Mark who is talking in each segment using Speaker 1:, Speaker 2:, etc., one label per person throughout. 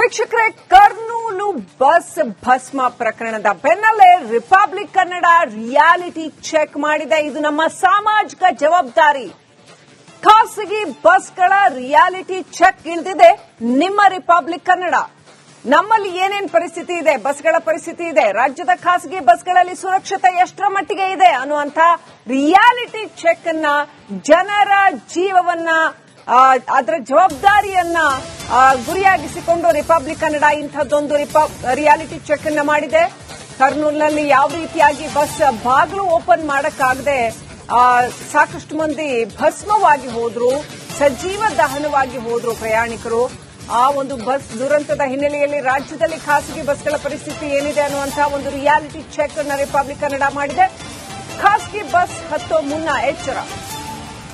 Speaker 1: ವೀಕ್ಷಕರೇ, ಕರ್ನೂಲು ಬಸ್ ಭಸ್ಮ ಪ್ರಕರಣದ ಬೆನ್ನಲ್ಲೇ ರಿಪಬ್ಲಿಕ್ ಕನ್ನಡ ರಿಯಾಲಿಟಿ ಚೆಕ್ ಮಾಡಿದೆ. ಇದು ನಮ್ಮ ಸಾಮಾಜಿಕ ಜವಾಬ್ದಾರಿ. ಖಾಸಗಿ ಬಸ್ಗಳ ರಿಯಾಲಿಟಿ ಚೆಕ್ ಇಳಿದಿದೆ ನಿಮ್ಮ ರಿಪಬ್ಲಿಕ್ ಕನ್ನಡ. ನಮ್ಮಲ್ಲಿ ಏನೇನ್ ಪರಿಸ್ಥಿತಿ ಇದೆ, ಬಸ್ಗಳ ಪರಿಸ್ಥಿತಿ ಇದೆ, ರಾಜ್ಯದ ಖಾಸಗಿ ಬಸ್ಗಳಲ್ಲಿ ಸುರಕ್ಷತೆ ಎಷ್ಟರ ಮಟ್ಟಿಗೆ ಇದೆ ಅನ್ನುವಂಥ ರಿಯಾಲಿಟಿ ಚೆಕ್ ಅನ್ನ ಜನರ ಜೀವವನ್ನ ಅದರ ಜವಾಬ್ದಾರಿಯನ್ನ ಗುರಿಯಾಗಿಸಿಕೊಂಡು ರಿಪಬ್ಲಿಕ್ ಕನ್ನಡ ಇಂಥದ್ದೊಂದು ರಿಯಾಲಿಟಿ ಚೆಕ್ ಅನ್ನ ಮಾಡಿದೆ. ಕರ್ನೂಲ್ನಲ್ಲಿ ಯಾವ ರೀತಿಯಾಗಿ ಬಸ್, ಬಾಗಿಲು ಓಪನ್ ಮಾಡಕ್ಕಾಗದೆ ಸಾಕಷ್ಟು ಮಂದಿ ಭಸ್ಮವಾಗಿ ಹೋದ್ರು, ಸಜೀವ ದಹನವಾಗಿ ಹೋದ್ರು ಪ್ರಯಾಣಿಕರು. ಆ ಒಂದು ಬಸ್ ದುರಂತದ ಹಿನ್ನೆಲೆಯಲ್ಲಿ ರಾಜ್ಯದಲ್ಲಿ ಖಾಸಗಿ ಬಸ್ಗಳ ಪರಿಸ್ಥಿತಿ ಏನಿದೆ ಅನ್ನುವಂತಹ ಒಂದು ರಿಯಾಲಿಟಿ ಚೆಕ್ ಅನ್ನ ರಿಪಬ್ಲಿಕ್ ಕನ್ನಡ ಮಾಡಿದೆ. ಖಾಸಗಿ ಬಸ್ ಹತ್ತೋ ಮುನ್ನ ಎಚ್ಚರ.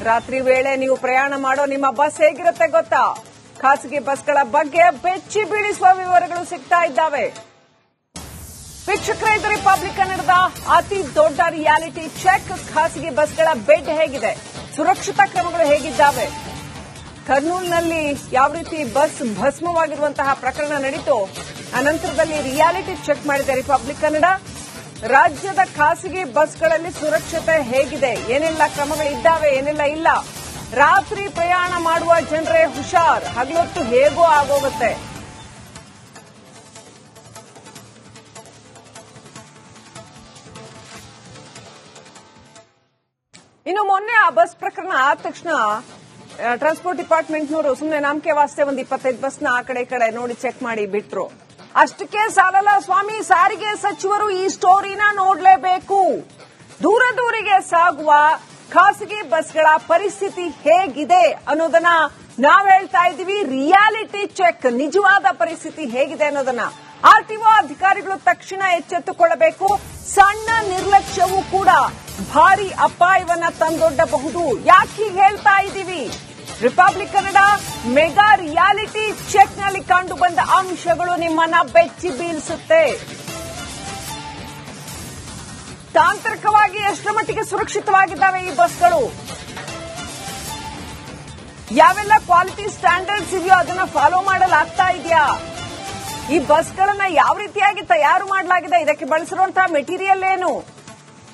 Speaker 1: ರಾತ್ರಿ ವೇಳೆ ನೀವು ಪ್ರಯಾಣ ಮಾಡೋ ನಿಮ್ಮ ಬಸ್ ಹೇಗಿರುತ್ತೆ ಗೊತ್ತಾ? ಖಾಸಗಿ ಬಸ್ಗಳ ಬಗ್ಗೆ ಬೆಚ್ಚಿ ಬೀಳಿಸುವ ವಿವರಗಳು ಸಿಗ್ತಾ ಇದ್ದಾವೆ. ವೀಕ್ಷಕರೇ, ಇದು ರಿಪಬ್ಲಿಕ್ ಕನ್ನಡದ ಅತಿ ದೊಡ್ಡ ರಿಯಾಲಿಟಿ ಚೆಕ್ ಖಾಸಗಿ ಬಸ್ಗಳ ಬೆಡ್ ಹೇಗಿದೆ? ಸುರಕ್ಷತಾ ಕ್ರಮಗಳು ಹೇಗಿದ್ದಾವೆ? ಕರ್ನೂಲ್ನಲ್ಲಿ ಯಾವ ರೀತಿ ಬಸ್ ಭಸ್ಮವಾಗಿರುವಂತಹ ಪ್ರಕರಣ ನಡೀತು ಅನಂತರದಲ್ಲಿ ರಿಯಾಲಿಟಿ ಚೆಕ್ ಮಾಡಿದೆ ರಿಪಬ್ಲಿಕ್ ಕನ್ನಡ ರಾಜ್ಯದ ಖಾಸಗಿ ಬಸ್ಗಳಲ್ಲಿ ಸುರಕ್ಷತೆ ಹೇಗಿದೆ? ಏನೆಲ್ಲ ಕ್ರಮಗಳಿದ್ದಾವೆ ಏನೆಲ್ಲ, ಇಲ್ಲ. ರಾತ್ರಿ ಪ್ರಯಾಣ ಮಾಡುವ ಜನರೇ ಹುಷಾರ್. ಹಗಲೊತ್ತು ಹೇಗೋ ಆಗೋಗುತ್ತೆ. ಇನ್ನು ಮೊನ್ನೆ ಆ ಬಸ್ ಪ್ರಕರಣ ಆದ ತಕ್ಷಣ ಟ್ರಾನ್ಸ್ಪೋರ್ಟ್ ಡಿಪಾರ್ಟ್ಮೆಂಟ್ನವರು ಸುಮ್ಮನೆ ನಂಬಿಕೆ ವಾಸ್ತೆ ಒಂದು ಇಪ್ಪತ್ತೈದು ಬಸ್ನ ಆ ಕಡೆ ಕಡೆ ನೋಡಿ ಚೆಕ್ ಮಾಡಿ ಬಿಟ್ರು. ಅಷ್ಟಕ್ಕೆ ಸಾಲಲ್ಲ ಸ್ವಾಮಿ, ಸಾರಿಗೆ ಸಚಿವರು ಈ ಸ್ಟೋರಿನ ನೋಡ್ಲೇಬೇಕು. ದೂರ ದೂರಿಗೆ ಸಾಗುವ ಖಾಸಗಿ ಬಸ್ಗಳ ಪರಿಸ್ಥಿತಿ ಹೇಗಿದೆ ಅನ್ನೋದನ್ನ ನಾವ್ ಹೇಳ್ತಾ ಇದೀವಿ ರಿಯಾಲಿಟಿ ಚೆಕ್, ನಿಜವಾದ ಪರಿಸ್ಥಿತಿ ಹೇಗಿದೆ ಅನ್ನೋದನ್ನ ಆರ್ಟಿಒ ಅಧಿಕಾರಿಗಳು ತಕ್ಷಣ ಎಚ್ಚೆತ್ತುಕೊಳ್ಳಬೇಕು. ಸಣ್ಣ ನಿರ್ಲಕ್ಷ್ಯವೂ ಕೂಡ ಭಾರಿ ಅಪಾಯವನ್ನ ತಂದೊಡ್ಡಬಹುದು. ಯಾಕೆ ಹೇಳ್ತಾ ಇದ್ದೀವಿ? ರಿಪಬ್ಲಿಕ್ ಕನ್ನಡ ಮೆಗಾ ರಿಯಾಲಿಟಿ ಚೆಕ್ನಲ್ಲಿ ಕಂಡು ಬಂದ ಅಂಶಗಳು ನಿಮ್ಮನ್ನ ಬೆಚ್ಚಿ ಬೀಳಿಸುತ್ತೆ ತಾಂತ್ರಿಕವಾಗಿ ಎಷ್ಟರ ಮಟ್ಟಿಗೆ ಸುರಕ್ಷಿತವಾಗಿದ್ದಾವೆ ಈ ಬಸ್ಗಳು? ಯಾವೆಲ್ಲ ಕ್ವಾಲಿಟಿ ಸ್ಟ್ಯಾಂಡರ್ಡ್ಸ್ ಇದೆಯೋ ಅದನ್ನ ಫಾಲೋ ಮಾಡಲಾಗ್ತಾ ಇದೆಯಾ? ಈ ಬಸ್ಗಳನ್ನ ಯಾವ ರೀತಿಯಾಗಿ ತಯಾರು ಮಾಡಲಾಗಿದೆ? ಇದಕ್ಕೆ ಬಳಸಿರುವಂತಹ ಮೆಟೀರಿಯಲ್ ಏನು?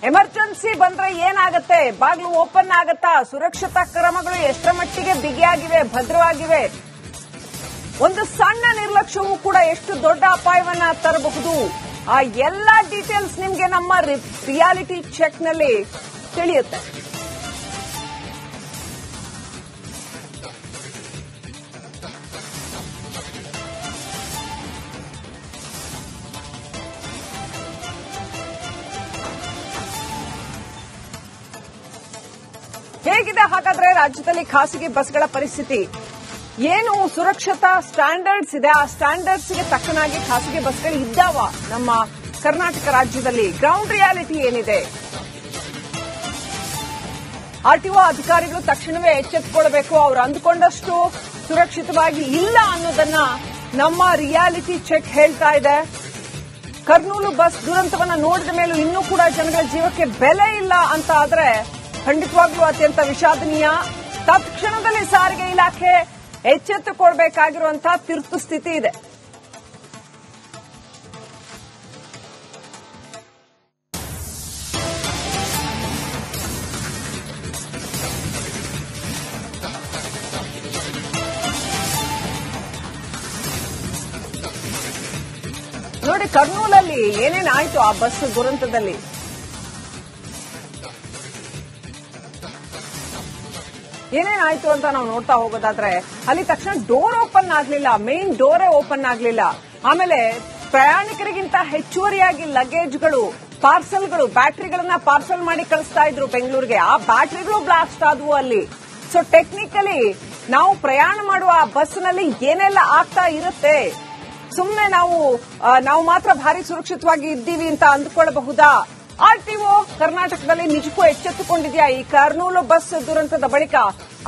Speaker 1: ಎಮರ್ಜೆನ್ಸಿ ಬಂದ್ರೆ ಏನಾಗುತ್ತೆ? ಬಾಗಿಲು ಓಪನ್ ಆಗತ್ತಾ? ಸುರಕ್ಷತಾ ಕ್ರಮಗಳು ಎಷ್ಟರ ಮಟ್ಟಿಗೆ ಬಿಗಿಯಾಗಿವೆ, ಭದ್ರವಾಗಿವೆ? ಒಂದು ಸಣ್ಣ ನಿರ್ಲಕ್ಷ್ಯವೂ ಕೂಡ ಎಷ್ಟು ದೊಡ್ಡ ಅಪಾಯವನ್ನ ತರಬಹುದು? ಆ ಎಲ್ಲಾ ಡೀಟೇಲ್ಸ್ ನಿಮ್ಗೆ ನಮ್ಮ ರಿಯಾಲಿಟಿ ಚೆಕ್ನಲ್ಲಿ ತಿಳಿಯುತ್ತೆ. ಹೇಗಿದೆ ಹಾಗಾದ್ರೆ ರಾಜ್ಯದಲ್ಲಿ ಖಾಸಗಿ ಬಸ್ಗಳ ಪರಿಸ್ಥಿತಿ ಏನು? ಸುರಕ್ಷತಾ ಸ್ಟ್ಯಾಂಡರ್ಡ್ಸ್ ಇದೆ. ಆ ಸ್ಟ್ಯಾಂಡರ್ಡ್ಸ್ಗೆ ತಕ್ಕನಾಗಿ ಖಾಸಗಿ ಬಸ್ಗಳು ಇದ್ದಾವ ನಮ್ಮ ಕರ್ನಾಟಕ ರಾಜ್ಯದಲ್ಲಿ? ಗ್ರೌಂಡ್ ರಿಯಾಲಿಟಿ ಏನಿದೆ? ಆರ್ಟಿಒ ಅಧಿಕಾರಿಗಳು ತಕ್ಷಣವೇ ಎಚ್ಚೆತ್ತುಕೊಳ್ಬೇಕು. ಅವರು ಅಂದುಕೊಂಡಷ್ಟು ಸುರಕ್ಷಿತವಾಗಿ ಇಲ್ಲ ಅನ್ನೋದನ್ನ ನಮ್ಮ ರಿಯಾಲಿಟಿ ಚೆಕ್ ಹೇಳ್ತಾ ಇದೆ. ಕರ್ನೂಲು ಬಸ್ ದುರಂತವನ್ನ ನೋಡಿದ ಮೇಲೂ ಇನ್ನೂ ಕೂಡ ಜನಗಳ ಜೀವಕ್ಕೆ ಬೆಲೆ ಇಲ್ಲ ಅಂತ ಆದ್ರೆ ಖಂಡಿತವಾಗ್ಲೂ ಅತ್ಯಂತ ವಿಷಾದನೀಯ. ತತ್ಕ್ಷಣದಲ್ಲಿ ಸಾರಿಗೆ ಇಲಾಖೆ ಎಚ್ಚೆತ್ತುಕೊಳ್ಬೇಕಾಗಿರುವಂತಹ ತುರ್ತು ಸ್ಥಿತಿ ಇದೆ. ನೋಡಿ, ಕರ್ನೂಲಲ್ಲಿ ಏನೇನಾಯ್ತು ಆ ಬಸ್ ದುರಂತದಲ್ಲಿ? ಏನೇನಾಯ್ತು ಅಂತ ನಾವು ನೋಡ್ತಾ ಹೋಗೋದಾದ್ರೆ, ಅಲ್ಲಿ ತಕ್ಷಣ ಡೋರ್ ಓಪನ್ ಆಗ್ಲಿಲ್ಲ ಮೇನ್ ಡೋರೇ ಓಪನ್ ಆಗ್ಲಿಲ್ಲ. ಆಮೇಲೆ ಪ್ರಯಾಣಿಕರಿಗಿಂತ ಹೆಚ್ಚುವರಿಯಾಗಿ ಲಗೇಜ್ಗಳು ಪಾರ್ಸೆಲ್ಗಳು ಬ್ಯಾಟ್ರಿಗಳನ್ನ ಪಾರ್ಸಲ್ ಮಾಡಿ ಕಳಿಸ್ತಾ ಇದ್ರು ಬೆಂಗಳೂರಿಗೆ. ಆ ಬ್ಯಾಟ್ರಿಗಳು ಬ್ಲಾಸ್ಟ್ ಆದವು ಅಲ್ಲಿ. ಸೊ ಟೆಕ್ನಿಕಲಿ ನಾವು ಪ್ರಯಾಣ ಮಾಡುವ ಆ ಬಸ್ನಲ್ಲಿ ಏನೆಲ್ಲ ಆಗ್ತಾ ಇರುತ್ತೆ? ಸುಮ್ಮನೆ ನಾವು ನಾವು ಮಾತ್ರ ಭಾರಿ ಸುರಕ್ಷಿತವಾಗಿ ಇದ್ದೀವಿ ಅಂತ ಅಂದ್ಕೊಳ್ಳಬಹುದಾ ಆರ್ಟಿಒ ಕರ್ನಾಟಕದಲ್ಲಿ ನಿಜಕ್ಕೂ ಎಚ್ಚೆತ್ತುಕೊಂಡಿದೆಯಾ ಈ ಕರ್ನೂಲು ಬಸ್ ದುರಂತದ ಬಳಿಕ?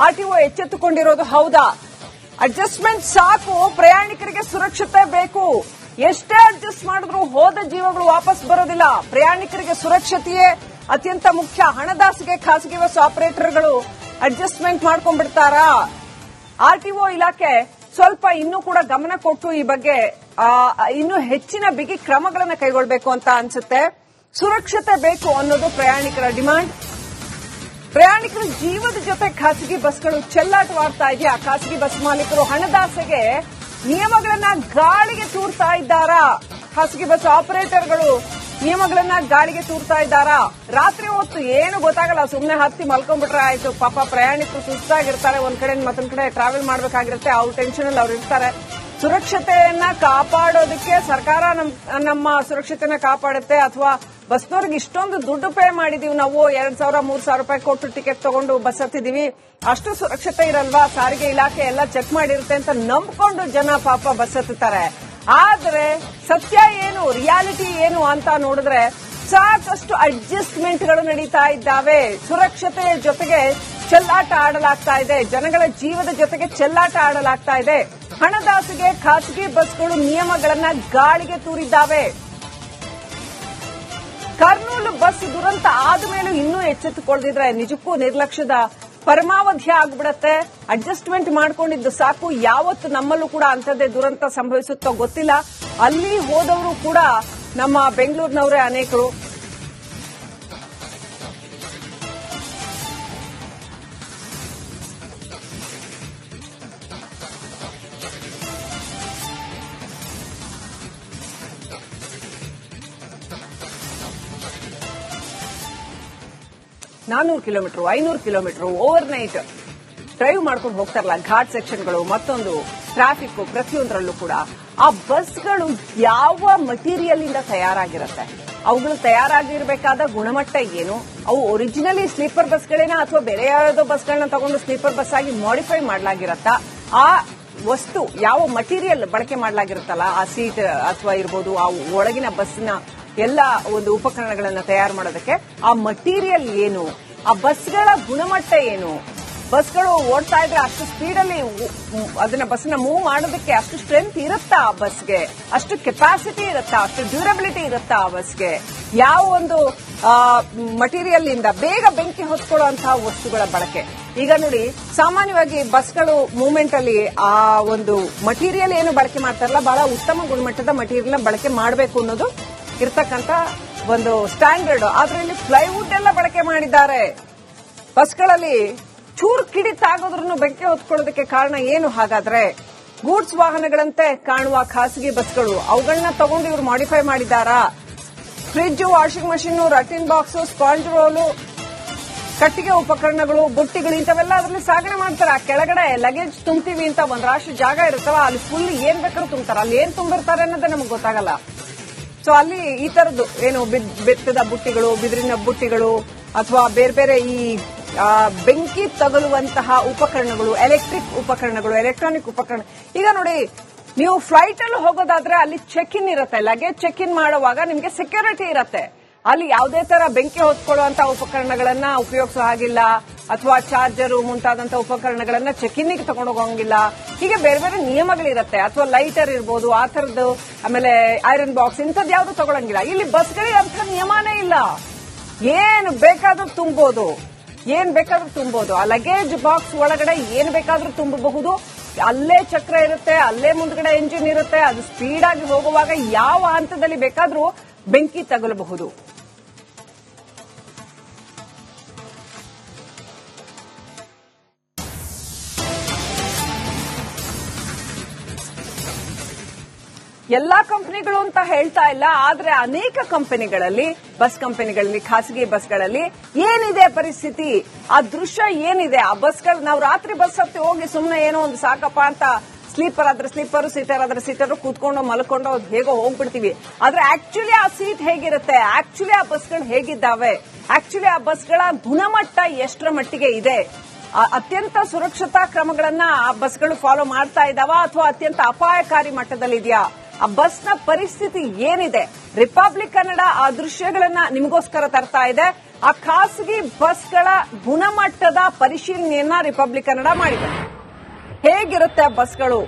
Speaker 1: ಆರ್ಟಿಒ ಎಚ್ಚೆತ್ತುಕೊಂಡಿರೋದು ಹೌದಾ? ಅಡ್ಜಸ್ಟ್ಮೆಂಟ್ ಸಾಕು, ಪ್ರಯಾಣಿಕರಿಗೆ ಸುರಕ್ಷತೆ ಬೇಕು. ಎಷ್ಟೇ ಅಡ್ಜಸ್ಟ್ ಮಾಡಿದ್ರು ಹೋದ ಜೀವಗಳು ವಾಪಸ್ ಬರೋದಿಲ್ಲ. ಪ್ರಯಾಣಿಕರಿಗೆ ಸುರಕ್ಷತೆಯೇ ಅತ್ಯಂತ ಮುಖ್ಯ. ಹಣದಾಸಿಗೆ ಖಾಸಗಿ ಬಸ್ ಆಪರೇಟರ್ಗಳು ಅಡ್ಜಸ್ಟ್ಮೆಂಟ್ ಮಾಡ್ಕೊಂಡ್ಬಿಡ್ತಾರಾ? ಆರ್ಟಿಒ ಇಲಾಖೆ ಸ್ವಲ್ಪ ಇನ್ನೂ ಕೂಡ ಗಮನ ಕೊಟ್ಟು ಈ ಬಗ್ಗೆ ಇನ್ನೂ ಹೆಚ್ಚಿನ ಬಿಗಿ ಕ್ರಮಗಳನ್ನು ಕೈಗೊಳ್ಳಬೇಕು ಅಂತ ಅನ್ಸುತ್ತೆ. ಸುರಕ್ಷತೆ ಬೇಕು ಅನ್ನೋದು ಪ್ರಯಾಣಿಕರ ಡಿಮಾಂಡ್. ಪ್ರಯಾಣಿಕರ ಜೀವದ ಜೊತೆ ಖಾಸಗಿ ಬಸ್ಗಳು ಚೆಲ್ಲಾಟವಾಡ್ತಾ ಇದೆಯಾ? ಖಾಸಗಿ ಬಸ್ ಮಾಲೀಕರು ಹಣದಾಸೆಗೆ ನಿಯಮಗಳನ್ನ ಗಾಳಿಗೆ ತೂರ್ತಾ ಇದ್ದಾರಾ? ಖಾಸಗಿ ಬಸ್ ಆಪರೇಟರ್ಗಳು ನಿಯಮಗಳನ್ನ ಗಾಳಿಗೆ ತೂರ್ತಾ ಇದ್ದಾರಾ? ರಾತ್ರಿ ಹೊತ್ತು ಏನು ಗೊತ್ತಾಗಲ್ಲ ಸುಮ್ಮನೆ ಹತ್ತಿ ಮಲ್ಕೊಂಡ್ಬಿಟ್ರೆ ಆಯ್ತು. ಪಾಪ ಪ್ರಯಾಣಿಕರು ಸುಸ್ತಾಗಿರ್ತಾರೆ. ಒಂದ್ ಕಡೆ ಮತ್ತೊಂದ್ ಕಡೆ ಟ್ರಾವೆಲ್ ಮಾಡ್ಬೇಕಾಗಿರುತ್ತೆ. ಅವ್ರ ಟೆನ್ಷನ್ ಅಲ್ಲಿ ಅವ್ರು ಇರ್ತಾರೆ. ಸುರಕ್ಷತೆಯನ್ನ ಕಾಪಾಡೋದಕ್ಕೆ ಸರ್ಕಾರ ನಮ್, ನಮ್ಮ ಸುರಕ್ಷತೆಯನ್ನ ಕಾಪಾಡುತ್ತೆ? ಅಥವಾ ಬಸ್ನವ್ರಿಗೆ ಇಷ್ಟೊಂದು ದುಡ್ಡು ಪೇ ಮಾಡಿದೀವಿ ನಾವು. ಎರಡ್ ಸಾವಿರ, ಮೂರ್ ಸಾವಿರ ರೂಪಾಯಿ ಕೊಟ್ಟು ಟಿಕೆಟ್ ತಗೊಂಡು ಬಸ್ ಹತ್ತಿದೀವಿ. ಅಷ್ಟು ಸುರಕ್ಷತೆ ಇರಲ್ವಾ? ಸಾರಿಗೆ ಇಲಾಖೆ ಎಲ್ಲ ಚೆಕ್ ಮಾಡಿರುತ್ತೆ ಅಂತ ನಂಬ್ಕೊಂಡು ಜನ ಪಾಪ ಬಸ್ ಹತ್ತುತ್ತಾರೆ. ಆದ್ರೆ ಸತ್ಯ ಏನು ರಿಯಾಲಿಟಿ ಏನು ಅಂತ ನೋಡಿದ್ರೆ ಸಾಕಷ್ಟು ಅಡ್ಜಸ್ಟ್ಮೆಂಟ್ಗಳು ನಡೀತಾ ಇದ್ದಾವೆ. ಸುರಕ್ಷತೆಯ ಜೊತೆಗೆ ಚೆಲ್ಲಾಟ ಆಡಲಾಗ್ತಾ ಇದೆ. ಜನಗಳ ಜೀವದ ಜೊತೆಗೆ ಚೆಲ್ಲಾಟ ಆಡಲಾಗ್ತಾ ಇದೆ. ಹಣದಾಸಿಗೆ, ಖಾಸಗಿ ಬಸ್ಗಳು ನಿಯಮಗಳನ್ನ ಗಾಳಿಗೆ ತೂರಿದ್ದಾವೆ. ಕರ್ನೂಲು ಬಸ್ ದುರಂತ ಆದ ಮೇಲೂ ಇನ್ನೂ ಎಚ್ಚೆತ್ತುಕೊಳ್ಳದಿದ್ರೆ ನಿಜಕ್ಕೂ ನಿರ್ಲಕ್ಷ್ಯದ ಪರಮಾವಧಿ ಆಗ್ಬಿಡತ್ತೆ. ಅಡ್ಜಸ್ಟ್ಮೆಂಟ್ ಮಾಡ್ಕೊಂಡಿದ್ದು ಸಾಕು. ಯಾವತ್ತು ನಮ್ಮಲ್ಲೂ ಕೂಡ ಅಂಥದ್ದೇ ದುರಂತ ಸಂಭವಿಸುತ್ತೋ ಗೊತ್ತಿಲ್ಲ. ಅಲ್ಲಿ ಹೋದವರು ಕೂಡ ನಮ್ಮ ಬೆಂಗಳೂರಿನವರೇ ಅನೇಕರು. ನಾನೂರು ಕಿಲೋಮೀಟರ್, ಐನೂರು ಕಿಲೋಮೀಟರ್ ಓವರ್ ನೈಟ್ ಡ್ರೈವ್ ಮಾಡ್ಕೊಂಡು ಹೋಗ್ತಾರಲ್ಲ, ಘಾಟ್ ಸೆಕ್ಷನ್ಗಳು ಮತ್ತೊಂದು ಟ್ರಾಫಿಕ್ ಪ್ರತಿಯೊಂದರಲ್ಲೂ ಕೂಡ, ಆ ಬಸ್ಗಳು ಯಾವ ಮಟೀರಿಯಲ್ ಇಂದ ತಯಾರಾಗಿರುತ್ತೆ? ಅವುಗಳು ತಯಾರಾಗಿರಬೇಕಾದ ಗುಣಮಟ್ಟ ಏನು? ಅವು ಒರಿಜಿನಲಿ ಸ್ಲೀಪರ್ ಬಸ್ಗಳೇನಾ ಅಥವಾ ಬೇರೆ ಯಾವುದೋ ಬಸ್ಗಳನ್ನ ತಗೊಂಡು ಸ್ಲೀಪರ್ ಬಸ್ ಆಗಿ ಮಾಡಿಫೈ ಮಾಡಲಾಗಿರತ್ತಾ? ಆ ವಸ್ತು ಯಾವ ಮಟೀರಿಯಲ್ ಬಳಕೆ ಮಾಡಲಾಗಿರುತ್ತಲ್ಲ? ಆ ಸೀಟ್ ಅಥವಾ ಇರ್ಬೋದು, ಆ ಒಳಗಿನ ಬಸ್ನ ಎಲ್ಲ ಒಂದು ಉಪಕರಣಗಳನ್ನ ತಯಾರು ಮಾಡೋದಕ್ಕೆ ಆ ಮಟೀರಿಯಲ್ ಏನು? ಆ ಬಸ್ಗಳ ಗುಣಮಟ್ಟ ಏನು? ಬಸ್ಗಳು ಓಡ್ತಾ ಇದ್ರೆ ಅಷ್ಟು ಸ್ಪೀಡಲ್ಲಿ ಅದನ್ನ ಬಸ್ನ ಮೂವ್ ಮಾಡೋದಕ್ಕೆ ಅಷ್ಟು ಸ್ಟ್ರೆಂತ್ ಇರುತ್ತಾ ಆ ಬಸ್ಗೆ? ಅಷ್ಟು ಕೆಪಾಸಿಟಿ ಇರುತ್ತಾ? ಅಷ್ಟು ಡ್ಯೂರಬಿಲಿಟಿ ಇರುತ್ತಾ ಆ ಬಸ್ಗೆ? ಯಾವ ಒಂದು ಮಟೀರಿಯಲ್ ಇಂದ ಬೇಗ ಬೆಂಕಿ ಹೊತ್ಕೊಳ್ಳುವಂತಹ ವಸ್ತುಗಳ ಬಳಕೆ? ಈಗ ನೋಡಿ, ಸಾಮಾನ್ಯವಾಗಿ ಬಸ್ಗಳು ಮೂವ್ಮೆಂಟ್ ಅಲ್ಲಿ ಆ ಒಂದು ಮಟೀರಿಯಲ್ ಏನು ಬಳಕೆ ಮಾಡ್ತಾರಲ್ಲ, ಬಹಳ ಉತ್ತಮ ಗುಣಮಟ್ಟದ ಮಟೀರಿಯಲ್ ಬಳಕೆ ಮಾಡಬೇಕು ಅನ್ನೋದು ಇರ್ತಕ್ಕಂತ ಒಂದು ಸ್ಟ್ಯಾಂಡರ್ಡ್. ಇಲ್ಲಿ ಪ್ಲೈವುಡ್ ಎಲ್ಲ ಬಳಕೆ ಮಾಡಿದ್ದಾರೆ. ಬಸ್ಗಳಲ್ಲಿ ಚೂರು ಕಿಡಿತಾಗೋದ್ರೂ ಬೆಂಕಿ ಹೊತ್ಕೊಳ್ಳೋದಕ್ಕೆ ಕಾರಣ ಏನು? ಹಾಗಾದ್ರೆ ಗೂಡ್ಸ್ ವಾಹನಗಳಂತೆ ಕಾಣುವ ಖಾಸಗಿ ಬಸ್ಗಳು ಅವುಗಳನ್ನ ತಗೊಂಡು ಇವರು ಮಾಡಿಫೈ ಮಾಡಿದ್ದಾರಾ? ಫ್ರಿಡ್ಜ್ ವಾಷಿಂಗ್ ಮಷೀನ್ ರಟಿನ್ ಬಾಕ್ಸ್ ಸ್ಪಾಂಜ್ ರೋಲು ಕಟ್ಟಿಗೆ ಉಪಕರಣಗಳು, ಬುಟ್ಟಿಗಳು, ಇಂಥವೆಲ್ಲ ಅದರಲ್ಲಿ ಸಾಗಣೆ ಮಾಡ್ತಾರೆ. ಆ ಕೆಳಗಡೆ ಲಗೇಜ್ ತುಂಬ್ತೀವಿ ಅಂತ ಒಂದ್ ರಾಶಿ ಜಾಗ ಇರುತ್ತಲ್ಲ, ಅಲ್ಲಿ ಫುಲ್ ಏನ್ ಬೇಕಾದ್ರೂ ತುಂಬ್ತಾರೆ. ಅಲ್ಲಿ ಏನ್ ತುಂಬಿರ್ತಾರೆ ಅನ್ನೋದೇ ನಮಗೆ ಗೊತ್ತಾಗಲ್ಲ. ಸೊ ಅಲ್ಲಿ ಈ ತರದ್ದು ಏನು ಬೆತ್ತದ ಬುಟ್ಟಿಗಳು, ಬಿದಿರಿನ ಬುಟ್ಟಿಗಳು, ಅಥವಾ ಬೇರೆ ಬೇರೆ ಈ ಬೆಂಕಿ ತಗಲುವಂತಹ ಉಪಕರಣಗಳು ಎಲೆಕ್ಟ್ರಿಕ್ ಉಪಕರಣಗಳು ಎಲೆಕ್ಟ್ರಾನಿಕ್ ಉಪಕರಣ. ಈಗ ನೋಡಿ, ನೀವು ಫ್ಲೈಟ್ ಅಲ್ಲಿ ಹೋಗೋದಾದ್ರೆ ಅಲ್ಲಿ ಚೆಕ್ ಇನ್ ಇರುತ್ತೆ. ಲಗೇಜ್ ಚೆಕ್ ಇನ್ ಮಾಡುವಾಗ ನಿಮಗೆ ಸೆಕ್ಯೂರಿಟಿ ಇರುತ್ತೆ. ಅಲ್ಲಿ ಯಾವುದೇ ತರ ಬೆಂಕಿ ಹೊತ್ಕೊಳ್ಳುವಂತಹ ಉಪಕರಣಗಳನ್ನ ಉಪಯೋಗಿಸೋ ಹಾಗಿಲ್ಲ. ಅಥವಾ ಚಾರ್ಜರು ಮುಂತಾದಂತಹ ಉಪಕರಣಗಳನ್ನ ಚೆಕ್ ಇನ್ನಿಗೆ ತಗೊಂಡು ಹೋಗಂಗಿಲ್ಲ ಹೀಗೆ ಬೇರೆ ಬೇರೆ ನಿಯಮಗಳಿರುತ್ತೆ. ಅಥವಾ ಲೈಟರ್ ಇರ್ಬೋದು, ಆ ತರದ್ದು ಆಮೇಲೆ ಐರನ್ ಬಾಕ್ಸ್ ಇಂಥದ್ದು ಯಾವುದು ತಗೊಳಂಗಿಲ್ಲ. ಇಲ್ಲಿ ಬಸ್ಗಳಿಗೆ ಅಂತ ನಿಯಮನೇ ಇಲ್ಲ. ಏನು ಬೇಕಾದ್ರೂ ತುಂಬೋದು. ಏನ್ ಬೇಕಾದ್ರೂ ತುಂಬೋದು. ಆ ಲಗೇಜ್ ಬಾಕ್ಸ್ ಒಳಗಡೆ ಏನ್ ಬೇಕಾದ್ರೂ ತುಂಬಬಹುದು. ಅಲ್ಲೇ ಚಕ್ರ ಇರುತ್ತೆ, ಅಲ್ಲೇ ಮುಂದ್ಗಡೆ ಎಂಜಿನ್ ಇರುತ್ತೆ. ಅದು ಸ್ಪೀಡ್ ಆಗಿ ಹೋಗುವಾಗ ಯಾವ ಹಂತದಲ್ಲಿ ಬೇಕಾದ್ರೂ ಬೆಂಕಿ ತಗಲಬಹುದು. ಎಲ್ಲಾ ಕಂಪನಿಗಳು ಅಂತ ಹೇಳ್ತಾ ಇಲ್ಲ, ಆದ್ರೆ ಅನೇಕ ಕಂಪನಿಗಳಲ್ಲಿ, ಬಸ್ ಕಂಪನಿಗಳಲ್ಲಿ, ಖಾಸಗಿ ಬಸ್ಗಳಲ್ಲಿ ಏನಿದೆ ಪರಿಸ್ಥಿತಿ? ಆ ದೃಶ್ಯ ಏನಿದೆ? ಆ ಬಸ್ಗಳು, ನಾವು ರಾತ್ರಿ ಬಸ್ ಹತ್ತಿ ಹೋಗಿ ಸುಮ್ಮನೆ ಏನೋ ಒಂದು ಸಾಕಪ್ಪ ಅಂತ ಸ್ಲೀಪರ್ ಆದ್ರೆ ಸ್ಲೀಪರ್, ಸೀಟರ್ ಆದ್ರೆ ಸೀಟರ್ ಕೂತ್ಕೊಂಡು ಮಲ್ಕೊಂಡು ಹೇಗೋ ಹೋಗ್ಬಿಡ್ತೀವಿ. ಆದ್ರೆ ಆಕ್ಚುಲಿ ಆ ಸೀಟ್ ಹೇಗಿರುತ್ತೆ? ಆಕ್ಚುಲಿ ಆ ಬಸ್ಗಳು ಹೇಗಿದ್ದಾವೆ? ಆಕ್ಚುಲಿ ಆ ಬಸ್ಗಳ ಗುಣಮಟ್ಟ ಎಷ್ಟರ ಮಟ್ಟಿಗೆ ಇದೆ? ಅತ್ಯಂತ ಸುರಕ್ಷತಾ ಕ್ರಮಗಳನ್ನ ಆ ಬಸ್ಗಳು ಫಾಲೋ ಮಾಡ್ತಾ ಇದಾವ ಅಥವಾ ಅತ್ಯಂತ ಅಪಾಯಕಾರಿ ಮಟ್ಟದಲ್ಲಿದೆಯಾ? ಆ ಬಸ್ನ ಪರಿಸ್ಥಿತಿ ಏನಿದೆ? ರಿಪಬ್ಲಿಕ್ ಕನ್ನಡ ಆ ದೃಶ್ಯಗಳನ್ನ ನಿಮಗೋಸ್ಕರ ತರ್ತಾ ಇದೆ. ಆ ಖಾಸಗಿ ಬಸ್ಗಳ ಗುಣಮಟ್ಟದ ಪರಿಶೀಲನೆಯನ್ನ ರಿಪಬ್ಲಿಕ್ ಕನ್ನಡ ಮಾಡಿದೆ. ಹೇಗಿರುತ್ತೆ ಬಸ್ಗಳು?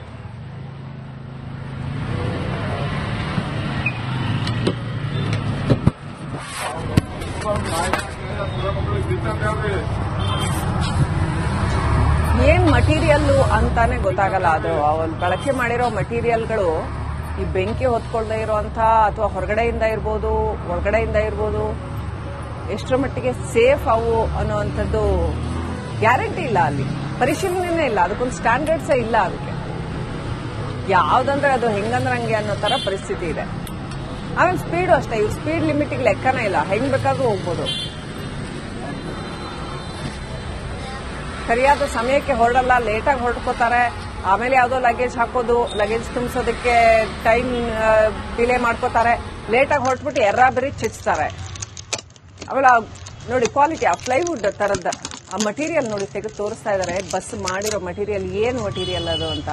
Speaker 1: ಏನ್ ಮಟೀರಿಯಲ್ ಅಂತಾನೆ ಗೊತ್ತಾಗಲ್ಲ ಅದು. ಅವ್ರು ಬಳಕೆ ಮಾಡಿರೋ ಮಟೀರಿಯಲ್ಗಳು ಈ ಬೆಂಕಿ ಹೊತ್ಕೊಳ್ಳದೆ ಇರುವಂಥ ಅಥವಾ ಹೊರಗಡೆಯಿಂದ ಇರ್ಬೋದು, ಒಳಗಡೆಯಿಂದ ಇರ್ಬೋದು, ಎಷ್ಟರ ಮಟ್ಟಿಗೆ ಸೇಫ್ ಅವು ಅನ್ನುವಂಥದ್ದು ಗ್ಯಾರಂಟಿ ಇಲ್ಲ ಅಲ್ಲಿ. ಪರಿಶೀಲನೆ ಇಲ್ಲ. ಅದಕ್ಕೊಂದು ಸ್ಟ್ಯಾಂಡರ್ಡ್ಸೇ ಇಲ್ಲ ಅದಕ್ಕೆ. ಯಾವ್ದಂದ್ರೆ ಅದು ಹೆಂಗಂದ್ರೆ ಹಂಗೆ ಅನ್ನೋ ತರ ಪರಿಸ್ಥಿತಿ ಇದೆ. ಆಮೇಲೆ ಸ್ಪೀಡು ಅಷ್ಟೇ. ಇವ್ರು ಸ್ಪೀಡ್ ಲಿಮಿಟಿಗೆ ಲೆಕ್ಕನೇ ಇಲ್ಲ. ಹೆಂಗ್ ಬೇಕಾದ್ರೂ ಹೋಗ್ಬೋದು. ಸರಿಯಾದ ಸಮಯಕ್ಕೆ ಹೊರಡಲ್ಲ ಲೇಟಾಗಿ ಹೊರಡ್ಕೋತಾರೆ. ಆಮೇಲೆ ಯಾವುದೋ ಲಗೇಜ್ ಹಾಕೋದು ಲಗೇಜ್ ತುಂಬಿಸೋದಕ್ಕೆ ಟೈಮ್ ಡಿಲೇ ಮಾಡ್ಕೋತಾರೆ. ಲೇಟಾಗಿ ಹೊರಟ್ಬಿಟ್ಟು ಎರ ಬರೀ ಚಿಚ್ತಾರೆ. ಆಮೇಲೆ ನೋಡಿ ಕ್ವಾಲಿಟಿ ಆ ಪ್ಲೈವುಡ್ ತರದ್ದ ಆ ಮಟೀರಿಯಲ್ ನೋಡಿ ತೆಗೆದು ತೋರಿಸ್ತಾ ಇದಾರೆ. ಬಸ್ ಮಾಡಿರೋ ಮಟೀರಿಯಲ್ ಏನು ಮಟೀರಿಯಲ್ ಅದು ಅಂತ.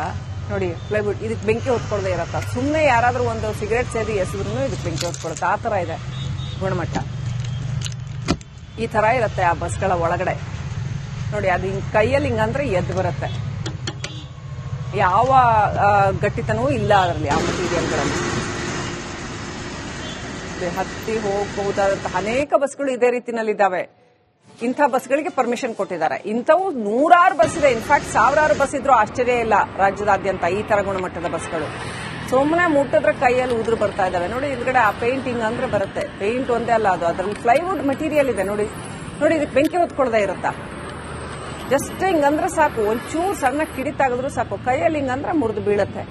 Speaker 1: ನೋಡಿ ಪ್ಲೈವುಡ್ ಇದಕ್ಕೆ ಬೆಂಕಿ ಹೊತ್ಕೊಳ್ದೆ ಇರತ್ತ. ಸುಮ್ಮನೆ ಯಾರಾದರೂ ಒಂದು ಸಿಗರೇಟ್ ಸೇದಿ ಎಸೆದ್ರು ಇದಕ್ಕೆ ಬೆಂಕಿ ಹೊತ್ಕೊಳುತ್ತೆ. ಆ ತರ ಇದೆ ಗುಣಮಟ್ಟ. ಈ ತರ ಇರುತ್ತೆ ಆ ಬಸ್ಗಳ ಒಳಗಡೆ. ನೋಡಿ, ಅದು ಹಿಂಗ್ ಕೈಯಲ್ಲಿ ಹಿಂಗಂದ್ರೆ ಎದ್ದು ಬರುತ್ತೆ. ಯಾವ ಗಟ್ಟಿತನವೂ ಇಲ್ಲ ಅದರಲ್ಲಿ, ಆ ಮಟೀರಿಯಲ್ಗಳಲ್ಲಿ ಹತ್ತಿ ಹೋಗಬಹುದಾದಂತಹ ಅನೇಕ ಬಸ್ಗಳು ಇದೇ ರೀತಿನಲ್ಲಿದ್ದಾವೆ. ಇಂಥ ಬಸ್ಗಳಿಗೆ ಪರ್ಮಿಷನ್ ಕೊಟ್ಟಿದ್ದಾರೆ. ಇಂಥವು ನೂರಾರು ಬಸ್ ಇದೆ. ಇನ್ಫ್ಯಾಕ್ಟ್ ಸಾವಿರಾರು ಬಸ್ ಇದ್ರೂ ಆಶ್ಚರ್ಯ ಇಲ್ಲ ರಾಜ್ಯದಾದ್ಯಂತ ಈ ತರ ಗುಣಮಟ್ಟದ ಬಸ್ಗಳು. ಸುಮ್ಮನೆ ಮುಟ್ಟಿದ್ರೆ ಕೈಯಲ್ಲಿ ಉದುರು ಬರ್ತಾ ಇದಾವೆ ನೋಡಿ ಇದ್ಗಡೆ ಆ ಪೇಂಟಿಂಗ್ ಅಂದ್ರೆ ಬರುತ್ತೆ. ಪೇಂಟ್ ಒಂದೇ ಅಲ್ಲ ಅದು. ಅದ್ರಲ್ಲಿ ಪ್ಲೈವುಡ್ ಮಟೀರಿಯಲ್ ಇದೆ. ನೋಡಿ ನೋಡಿ, ಇದಕ್ಕೆ ಬೆಂಕಿ ಹೊತ್ಕೊಳ್ದೆ ಇರುತ್ತಾ? ಜಸ್ಟ್ ಹಿಂಗಂದ್ರೆ ಸಾಕು, ಒಂಚೂರು ಸಣ್ಣ ಕಿಡಿ ಸಾಕು, ಕೈಯಲ್ಲಿ ಹಿಂಗಂದ್ರೆ ಮುರಿದು ಬೀಳತ್ತೆ.